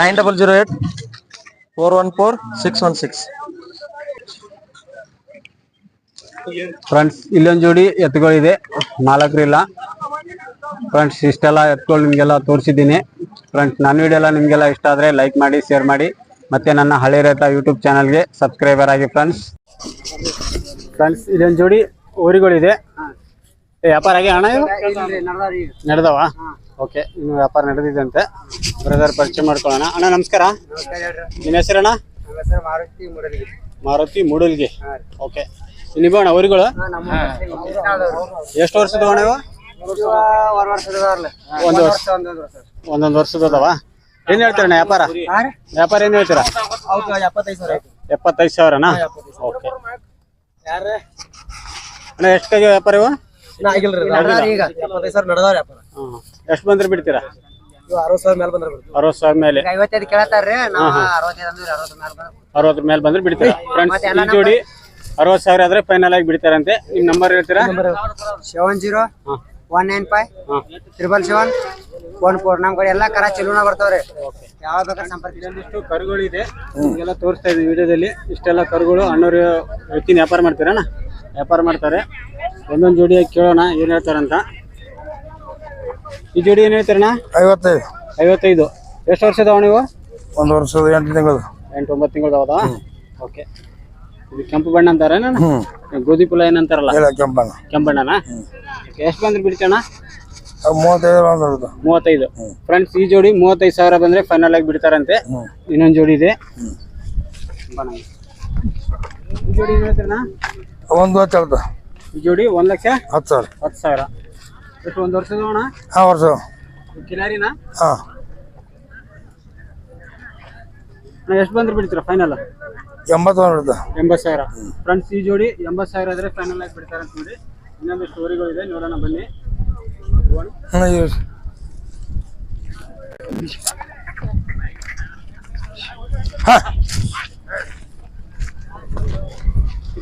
nine double zero eight four one four six one six friends ಇಲ್ಲೊಂದು ಜೋಡಿ ಎತ್ತುಗಳಿದೆ. ಇಲ್ಲ. ಫ್ರೆಂಡ್ಸ್ ಇಷ್ಟೆಲ್ಲ ಎತ್ತುಗಳು ನಿಮಗೆಲ್ಲ ತೋರಿಸಿದ್ದೀನಿ. ಫ್ರೆಂಡ್ಸ್ ನನ್ನ ವಿಡಿಯೋ ಎಲ್ಲ ನಿಮಗೆಲ್ಲ ಇಷ್ಟ ಆದರೆ ಲೈಕ್ ಮಾಡಿ ಶೇರ್ ಮಾಡಿ. ಮತ್ತೆ ನನ್ನ ಹಳೆ ರೈತ ಯೂಟ್ಯೂಬ್ ಚಾನಲ್ಗೆ ಸಬ್ಸ್ಕ್ರೈಬರ್ ಆಗಿ ಫ್ರೆಂಡ್ಸ್ ಫ್ರೆಂಡ್ಸ್ ಇದೊಂದು ಜೋಡಿ ಊರಿಗಳಿದೆ. ವ್ಯಾಪಾರ ಆಗಿ ಹಣ ನಡೆದವ? ಓಕೆ ಇನ್ನು ವ್ಯಾಪಾರ ನಡೆದಿದೆ ಬ್ರದರ್ ಪರಿಚಯ ಮಾಡ್ಕೊಳ್ಳೋಣ. ಅಣ್ಣ ನಮಸ್ಕಾರ. ನಿಮ್ಮ ಹೆಸರಣ್ಣ ಮಾರುತಿ ಮೂಡಲ್ಗಿ. ಓಕೆ. ನೀವು ಅಣ್ಣ ಊರಿಗಳು? ಎಷ್ಟು ವರ್ಷದ ಅಣ್ಣ ಒಂದು ವರ್ಷ. ಒಂದೊಂದು ವರ್ಷದವ ಅದಾವ ಏನ್ ಹೇಳ್ತೀರಣ್ಣ ವ್ಯಾಪಾರ? ವ್ಯಾಪಾರ ಏನ್ ಹೇಳ್ತೀರಾ? ಎಪ್ಪತ್ತೈದು ಸಾವಿರನಾ? ಓಕೆ. ಅಣ್ಣ ಎಷ್ಟು ಕೆಜಿ ವ್ಯಾಪಾರ ಇವು? ಇನ್ನ ಆಗಿಲ್ರಿ ಈಗ. ಎಪ್ಪತ್ತೈದು ಸಾವಿರ ನಡೆದವ್ರಿ ವ್ಯಾಪಾರ. ಹಾಂ ಎಷ್ಟು ಬಂದ್ರೆ ಬಿಡ್ತೀರಾ? ಇವು ಅರವತ್ತು ಸಾವಿರ ಮೇಲೆ ಬಂದ್ರೆ ಬಿಡ್ತೀವಿ. ಅರವತ್ತು ಸಾವಿರ ಮೇಲೆ. ಐವತ್ತೈದು ಕೇಳತ್ತಾರ್ರಿ ನಾವು ಅರವತ್ತೈದು ಅಂದ್ರೆ ಅರವತ್ತು ಮೇಲೆ ಬಂದ್ರೆ ಅರವತ್ತರ ಮೇಲೆ ಬಂದ್ರೆ ಬಿಡ್ತೀರಾ? ಫ್ರೆಂಡ್ಸ್ ಈ ಜೋಡಿ ಅರವತ್ತು ಸಾವಿರ ಆದ್ರೆ ಫೈನಲ್ ಆಗಿ ಬಿಡ್ತಾರಂತೆ. ನಿಮ್ ನಂಬರ್ ಹೇಳ್ತೀರಾ? ಸೆವೆನ್ ಜೀರೋ ಹಾಂ ಒನ್ ನೈನ್ ಫೈವ್ ಹಾಂ. ತ್ರಿಬಲ್ ಸೆವೆನ್ ಒನ್ ಫೋರ್ ನಮ್ ಕಡೆ ಎಲ್ಲಾ ಕರ ಚಲೋನ ಬರ್ತಾವ್ರಿ. ಯಾವ ಬೇಕಾದ್ರೆ ಸಂಪರ್ಕ ಇಷ್ಟು ಕರುಗಳು ಇದೆ ಎಲ್ಲ ತೋರಿಸ್ತಾ ಇದ್ದೀವಿ ವಿಡಿಯೋದಲ್ಲಿ. ಇಷ್ಟೆಲ್ಲ ಕರುಗಳು ಅಣ್ಣವ್ರ ವ್ಯಕ್ತಿನ ವ್ಯಾಪಾರ ಮಾಡ್ತೀರಣ್ಣ ವ್ಯಾಪಾರ ಮಾಡ್ತಾರೆ. ಒಂದೊಂದು ಜೋಡಿ ಕೇಳೋಣ ಏನ್ ಹೇಳ್ತಾರಂತ. ಈ ಜೋಡಿ ಏನ್ ಹೇಳ್ತಾರಣ್ಣ? ಐವತ್ತೈದು. ಐವತ್ತೈದು. ಎಷ್ಟು ವರ್ಷದವ ನೀವು? ಒಂದು ವರ್ಷದ ಎಂಟು ತಿಂಗಳು ಎಂಟು ಒಂಬತ್ತು ತಿಂಗಳು ಹೌದಾ ಓಕೆ ಇದು ಕೆಂಪು ಬಣ್ಣ ಅಂತಾರ ಹ್ಞೂ. ಗೋಧಿ ಪುಲ ಏನಂತಾರಲ್ಲ? ಇಲ್ಲ ಕೆಂಪಣ್ಣ. ಕೆಂಪಣ್ಣನಾ? ಎಷ್ಟು ಬಂದ್ರೆ ಬಿಡ್ತಣ್ಣ ಮೂವತ್ತೈದು ಫ್ರೆಂಡ್ಸ್ ಈ ಜೋಡಿ ಮೂವತ್ತೈದು ಸಾವಿರ ಬಂದ್ರೆ ಫೈನಲ್ ಆಗಿ ಬಿಡ್ತಾರಂತೆ. ಇನ್ನೊಂದು ಜೋಡಿ ಇದೆ. ಬಣ್ಣ. ಈ ಜೋಡಿ ಏನು ಹೇಳ್ತೀರಣ್ಣ? ಒಂದು ವರ್ಷ ಈ ಜೋಡಿ ಒಂದ್ ಲಕ್ಷ ಹತ್ತು ಸಾವಿರ. ಹತ್ತು ಸಾವಿರ. ಎಷ್ಟು ಒಂದು ವರ್ಷದ ಅಣ್ಣ? ಹಾಂ ವರ್ಷ ಕಿಲಾರಿನಾ? ಹಾಂ. ಎಷ್ಟು ಬಂದ್ರೆ ಬಿಡ್ತೀರಾ ಫೈನಲ್ ಎಂಬತ್ತು ಸಾವಿರ ಎಂಬತ್ತು ಸಾವಿರ. ಫ್ರೆಂಡ್ಸ್ ಈ ಜೋಡಿ ಎಂಬತ್ತು ಸಾವಿರ ಆದರೆ ಫೈನಲ್ ಆಗಿ ಬಿಡ್ತಾರೆ ಅಂತ ನೋಡಿ. ಇನ್ನೊಂದು ಸ್ಟೋರಿಗಳು ಇದೆ ನೋಡೋಣ ಬನ್ನಿ. ಹ್ಞೂ ಇದು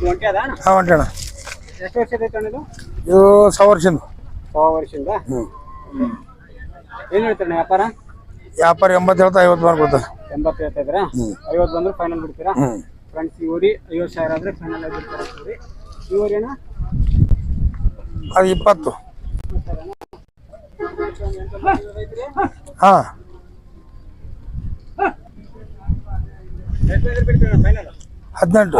ಒಂಟಿ ಅದ ಎಷ್ಟು ವರ್ಷ ಐತೆ ಅಣ್ಣ ಇದು? ಇದು ಸಾವಿರ ವರ್ಷದಿಂದ ಸಾವಿರ ವರ್ಷದಿಂದ ಏನು ಹೇಳ್ತಾರೆ ವ್ಯಾಪಾರ? ವ್ಯಾಪಾರ ಎಂಬತ್ತು ಹೇಳ್ತಾ ಐವತ್ತು ಮಾಡ್ಕೊಡ್ತಾರೆ ಎಂಬತ್ತು ಹೇಳ್ತಾ ಇದ್ದೀರಾ? ಐವತ್ತು ಬಂದ್ರೆ ಫೈನಲ್ ಬಿಡ್ತೀರಾ? ಹ್ಞೂ ಫ್ರೆಂಡ್ಸ್ ಇವರಿ ಐವತ್ತು ಸಾವಿರ ಆದರೆ ಫೈನಲ್ ಆಗಿ ಊರೇನ ಅದು ಇಪ್ಪತ್ತು. ಹಾಂ. ಹದಿನೆಂಟು.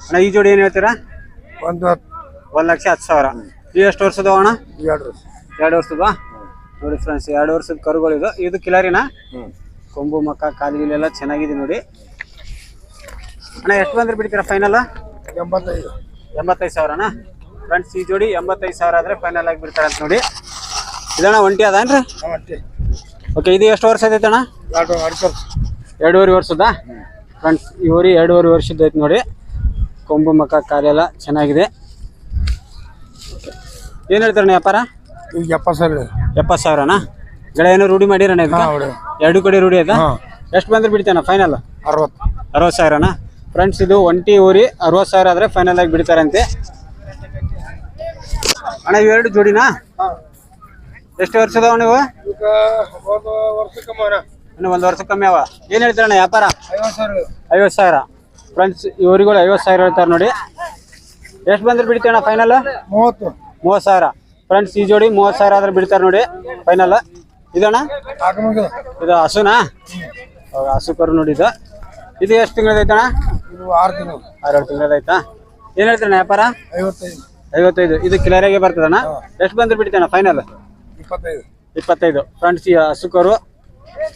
ಅಣ್ಣ ಈ ಜೋಡಿ ಏನು ಹೇಳ್ತೀರಾ? ಒಂದ್ ಒಂದು ಲಕ್ಷ ಹತ್ತು ಸಾವಿರ. ಎಷ್ಟು ವರ್ಷದ ಅಣ್ಣ? ಎರಡು ವರ್ಷ. ಎರಡು ವರ್ಷದ ನೋಡಿ ಫ್ರೆಂಡ್ಸ್ ಎರಡು ವರ್ಷದ ಕರುಗಳು ಇದು. ಕಿಲಾರಿನ? ಕೊಂಬು ಮಕ್ಕ ಕಾಲಿಗಿಲೆಲ್ಲ ಚೆನ್ನಾಗಿದೆ ನೋಡಿ. ಅಣ್ಣ ಎಷ್ಟು ಬಂದ್ರೆ ಬಿಡ್ತೀರಾ ಫೈನಲ್ ಎಂಬತ್ತೈದು. ಎಂಬತ್ತೈದು ಅಣ್ಣ ಫ್ರೆಂಡ್ಸ್ ಈ ಜೋಡಿ ಎಂಬತ್ತೈದು ಸಾವಿರ ಆದರೆ ಫೈನಲ್ ಆಗಿ ಬಿಡ್ತಾರೆ ಅಂತ ನೋಡಿ. ಇದಣ್ಣ ಒಂಟಿ ಅದೇನ್ರಿ ಓಕೆ ಇದು ಎಷ್ಟು ವರ್ಷ ಐತೆ ಅಣ್ಣ? ಎರಡು ಎರಡು ಸಾವಿರ ಎರಡೂವರೆ ವರ್ಷದ ಫ್ರೆಂಡ್ಸ್ ಈ ಊರಿ ಎರಡೂವರೆ ವರ್ಷದ ಐತೆ ನೋಡಿ. ಕೊಂಬು ಮಕ್ಕ ಕಾಲೆಲ್ಲ ಚೆನ್ನಾಗಿದೆ. ಏನು ಹೇಳ್ತಾರಣ್ಣ ವ್ಯಾಪಾರ? ಈಗ ಎಪ್ಪತ್ತು ಸಾವಿರ ಇದೆ. ಎಪ್ಪತ್ತು ಸಾವಿರನಾ? ಗೆಳೆ ಏನೋ ರೂಢಿ ಮಾಡಿರಣ್ಣ ಇದಕ್ಕೆ? ಎರಡು ಕಡೆ ರೂಢಿ ಅದ? ಎಷ್ಟು ಬಂದ್ರೆ ಬಿಡ್ತಾನ ಫೈನಲ್ ಅರವತ್ತು. ಅರವತ್ತು ಸಾವಿರನಾ? ಫ್ರೆಂಡ್ಸ್ ಇದು ಒಂಟಿ ಊರಿ ಅರವತ್ತು ಸಾವಿರ ಆದರೆ ಫೈನಲ್ ಆಗಿ ಬಿಡ್ತಾರಂತೆ. ಅಣ್ಣ ಇವೆರಡು ಜೋಡಿನಾ? ಎಷ್ಟು ವರ್ಷದ ನೀವು ಇನ್ನು ಒಂದು ವರ್ಷ ಕಮ್ಮಿ ಅವ. ಏನು ಹೇಳ್ತೀರಣ್ಣ ವ್ಯಾಪಾರ? ಐವತ್ತು ಸಾವಿರ ಫ್ರೆಂಡ್ಸ್ ಈ ಊರಿಗಳು ಐವತ್ತು ಸಾವಿರ ಹೇಳ್ತಾರೆ ನೋಡಿ. ಎಷ್ಟು ಬಂದ್ರೆ ಬಿಡ್ತೀವಣ್ಣ ಫೈನಲ್ ಮೂವತ್ತು. ಮೂವತ್ತು ಸಾವಿರ. ಫ್ರೆಂಡ್ಸ್ ಈ ಜೋಡಿ ಮೂವತ್ತು ಸಾವಿರ ಆದ್ರೆ ಬಿಡ್ತಾರೆ ನೋಡಿ ಫೈನಲ್ ಇದಣ್ಣ? ಇದು ಹಸುನಾ? ಹಸು ಕರು ನೋಡಿ ಇದು. ಇದು ಎಷ್ಟು ತಿಂಗಳದೈತಣ್ಣ ಆರು ತಿಂಗಳು ಆರೇಳು ತಿಂಗಳದೈತಾ ಏನು ಹೇಳ್ತೀರಣ್ಣ ವ್ಯಾಪಾರ? ಐವತ್ತೈದು. ಐವತ್ತೈದು ಇದು ಕಿಲರಿಯಾಗೆ ಬರ್ತದಣ್ಣ? ಎಷ್ಟು ಬಂದ್ರೆ ಬಿಡ್ತಾನ ಫೈನಲ್ ಇಪ್ಪತ್ತೈದು. ಇಪ್ಪತ್ತೈದು. ಫ್ರೆಂಡ್ಸ್ ಈ ಹಸು ಕರು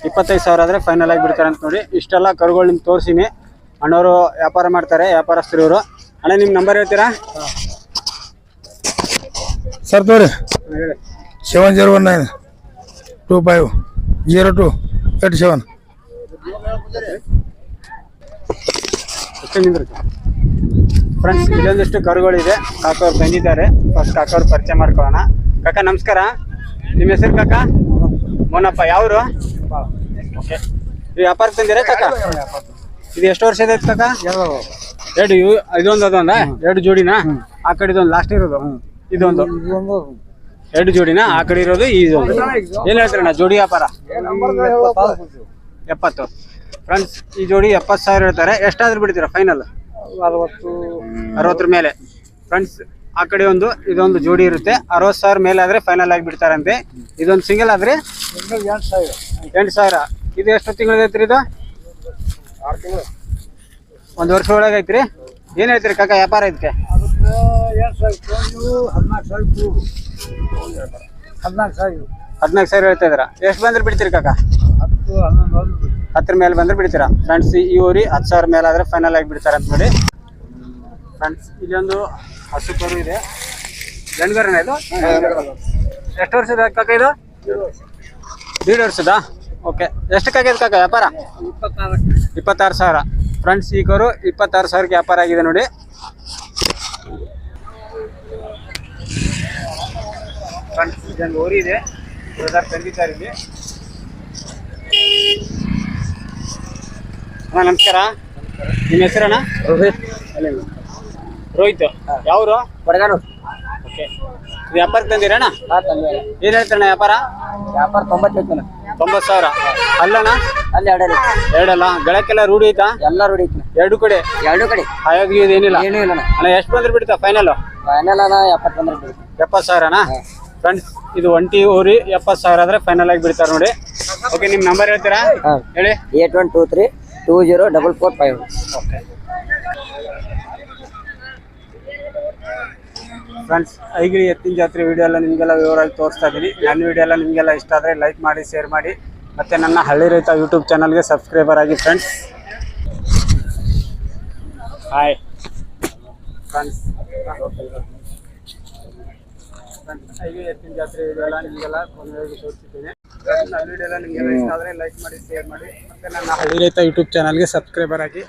ಇಪ್ಪತ್ತೈದು ಸಾವಿರ ಆದರೆ ಫೈನಲ್ ಆಗಿ ಬಿಡ್ತಾರೆ ಅಂತ ನೋಡಿ. ಇಷ್ಟೆಲ್ಲ ಕರುಗಳು ನಿಮ್ಗೆ ತೋರಿಸಿನಿ. ಅಣ್ಣವರು ವ್ಯಾಪಾರ ಮಾಡ್ತಾರೆ ವ್ಯಾಪಾರಸ್ಥರು ಇವರು. ಅಣ್ಣ ನಿಮ್ಮ ನಂಬರ್ ಹೇಳ್ತೀರಾ? ಸರ್ ತೋರಿ. Seven zero one nine two five zero two eight seven. Friends ಇಲ್ಲೊಂದಿಷ್ಟು ಕರುಗಳಿದೆ. ಕಾಕವ್ರು ಬಂದಿದ್ದಾರೆ. ಫಸ್ಟ್ ಕಾಕವ್ರು ಪರಿಚಯ ಮಾಡ್ಕೊಳ್ಳೋಣ. ಕಾಕ ನಮಸ್ಕಾರ. ನಿಮ್ಮ ಹೆಸರು ಕಾಕ? ಮೋನಪ್ಪ. ಯಾವರು? ಓಕೆ ಇದು ವ್ಯಾಪಾರಕ್ಕೆ ತಂದಿರಾ ಕಾಕ? ಇದು ಎಷ್ಟು ವರ್ಷ ಇದೆ ಕಾಕ? ಎರಡು. ಇದೊಂದು ಅದೊಂದ? ಎರಡು ಜೋಡಿನಾ? ಆ ಕಡೆ ಇದೊಂದು ಲಾಸ್ಟ್ ಇರೋದು? ಇದೊಂದು. ಎರಡು ಜೋಡಿನ? ಆ ಕಡೆ ಇರೋದು ಇದೊಂದು ಏನ್ ಹೇಳ್ತೀರಣ್ಣ ಜೋಡಿ ವ್ಯಾಪಾರ? ಎಪ್ಪತ್ತು. ಫ್ರೆಂಡ್ಸ್ ಈ ಜೋಡಿ ಎಪ್ಪತ್ತು ಸಾವಿರ ಹೇಳ್ತಾರೆ. ಎಷ್ಟಾದ್ರೂ ಬಿಡ್ತೀರಾ ಫೈನಲ್ ಅರವತ್ತು. ಅರವತ್ತರ ಮೇಲೆ. ಫ್ರೆಂಡ್ಸ್ ಆ ಕಡೆ ಒಂದು ಇದೊಂದು ಜೋಡಿ ಇರುತ್ತೆ. ಅರವತ್ತು ಸಾವಿರ ಮೇಲೆ ಆದ್ರೆ ಫೈನಲ್ ಆಗಿ ಬಿಡ್ತಾರಂತೆ. ಇದೊಂದು ಸಿಂಗಲ್ ಆದ್ರೆ? ಎಂಟು ಸಾವಿರ. ಇದು ಎಷ್ಟು ತಿಂಗಳು ಐತ್ರಿ ಇದು? ಒಂದು ವರ್ಷ ಒಳಗೆ ಐತ್ರಿ? ಏನ್ ಹೇಳ್ತೀರಿ ಕಾಕ ವ್ಯಾಪಾರ ಇದಕ್ಕೆ? ಎರಡು ಸಾವಿರ ನೀವು ಹದಿನಾಲ್ಕು ಸಾವಿರ ಹದಿನಾಲ್ಕು ಸಾವಿರ ಹದಿನಾಲ್ಕು ಸಾವಿರ ಹೇಳ್ತಾ ಇದ್ದೀರಾ? ಎಷ್ಟು ಬಂದ್ರೆ ಬಿಡ್ತೀರಿ ಕಾಕ? ಹತ್ತು ಹನ್ನೊಂದು ಹತ್ತರ ಮೇಲೆ ಬಂದ್ರೆ ಬಿಡ್ತೀರಾ? ಫ್ರೆಂಡ್ಸ್ ಈ ಊರಿ ಹತ್ತು ಸಾವಿರ ಮೇಲೆ ಆದ್ರೆ ಫೈನಲ್ ಆಗಿ ಬಿಡ್ತಾರೆ ಅಂತ ನೋಡಿ ಫ್ರೆಂಡ್ಸ್ ಇಲ್ಲೊಂದು ಹಸು ಕರು ಇದೆ. ಗಂಡ್ಗರನ ಇದು? ಎಷ್ಟು ವರ್ಷದ ಕಾಕ ಇದು? ದೀಡ್ ವರ್ಷದ? ಓಕೆ ಎಷ್ಟಕ್ಕಾಗಿದೆ ಕಾಕ ವ್ಯಾಪಾರ? ಇಪ್ಪತ್ತಾರು ಸಾವಿರ. ಫ್ರೆಂಡ್ಸ್ ಈ ಕರು ಇಪ್ಪತ್ತಾರು ಸಾವಿರಕ್ಕೆ ವ್ಯಾಪಾರ ಆಗಿದೆ ನೋಡಿ. ಫ್ರೆಂಡ್ಸ್ ಇದೊಂದು ಊರಿ ಇದೆ. ಬ್ರದರ್ ತಂದಿದ್ದಾರೆ ಇಲ್ಲಿ ಅಣ್ಣ ನಮಸ್ಕಾರ. ನಿಮ್ಮ ಹೆಸರಣ್ಣ? ರೋಹಿತ್. ರೋಹಿತ್. ಯಾವ್ರು? ಕೊಡಗಾನು ಓಕೆ ವ್ಯಾಪಾರ ತಂದಿರಣ್ಣ ಏನು ಹೇಳ್ತಾರಣ್ಣ ವ್ಯಾಪಾರ? ವ್ಯಾಪಾರ ತೊಂಬತ್ತೈದು ತೊಂಬತ್ತು ಸಾವಿರ. ಅಲ್ಲಣ್ಣ? ಅಲ್ಲಿ ಎರಡಲ್ಲ. ಎರಡಲ್ಲ? ಗಳಕ್ಕೆಲ್ಲ ರೂಢಿ ಐತಾ? ಎಲ್ಲ ರೂಢಿ ಐತಿ. ಎರಡು ಕಡೆ? ಎರಡು ಕಡೆ. ಹಾಗಾಗಿ ಏನಿಲ್ಲ ಏನೂ ಇಲ್ಲ ಅಣ್ಣ ಎಷ್ಟು ಬಂದ್ರೆ ಬಿಡ್ತಾ ಫೈನಲ್ ಫೈನಲ್ ಅಣ್ಣ ಎಪ್ಪತ್ತು ಬಂದ್ರೆ ಎಪ್ಪತ್ತು ಸಾವಿರನಾ? ಫ್ರೆಂಡ್ಸ್ ಇದು ಒಂಟಿ ಊರಿ ಎಪ್ಪತ್ತು ಸಾವಿರ ಆದ್ರೆ ಫೈನಲ್ ಆಗಿ ಬಿಡ್ತಾರೆ ನೋಡಿ. ಓಕೆ ನಿಮ್ಮ ನಂಬರ್ ಹೇಳ್ತೀರಾ? ಹೇಳಿ. Eight one two three two zero double four five okay friends Aigiri ಎತ್ತಿನ ಜಾತ್ರೆ ವಿಡಿಯೋ ಎಲ್ಲ ನಿಮಗೆಲ್ಲ ವಿವರವಾಗಿ ತೋರಿಸ್ತಾ ಇದ್ದೀನಿ ನನ್ನ ವಿಡಿಯೋ ಎಲ್ಲ ನಿಮಗೆಲ್ಲ ಇಷ್ಟ ಆದರೆ ಲೈಕ್ ಮಾಡಿ ಶೇರ್ ಮಾಡಿ. ಮತ್ತು ನನ್ನ ಹಳ್ಳಿ ರೈತ ಯೂಟ್ಯೂಬ್ ಚಾನಲ್ಗೆ ಸಬ್ಸ್ಕ್ರೈಬರ್ ಆಗಿ ಫ್ರೆಂಡ್ಸ್ ಹಾಯ್ ಫ್ರೆಂಡ್ಸ್ ಐಗಿರಿ ಎತ್ತಿನ ಜಾತ್ರೆ ಇದೆಲ್ಲ ನಿಮಗೆಲ್ಲ ಕೊನೆಯಾಗಿ ತೋರಿಸಿದ್ದೇನೆ ನನ್ನ ವಿಡಿಯೋ ಎಲ್ಲ ನಿಮಗೆಲ್ಲ ಇಷ್ಟ ಆದರೆ ಲೈಕ್ ಮಾಡಿ ಶೇರ್ ಮಾಡಿ. ಮತ್ತು ನನ್ನ ಹಳ್ಳಿ ಯೂಟ್ಯೂಬ್ ಚಾನಲ್ಗೆ ಸಬ್ಸ್ಕ್ರೈಬರ್ ಆಗಿ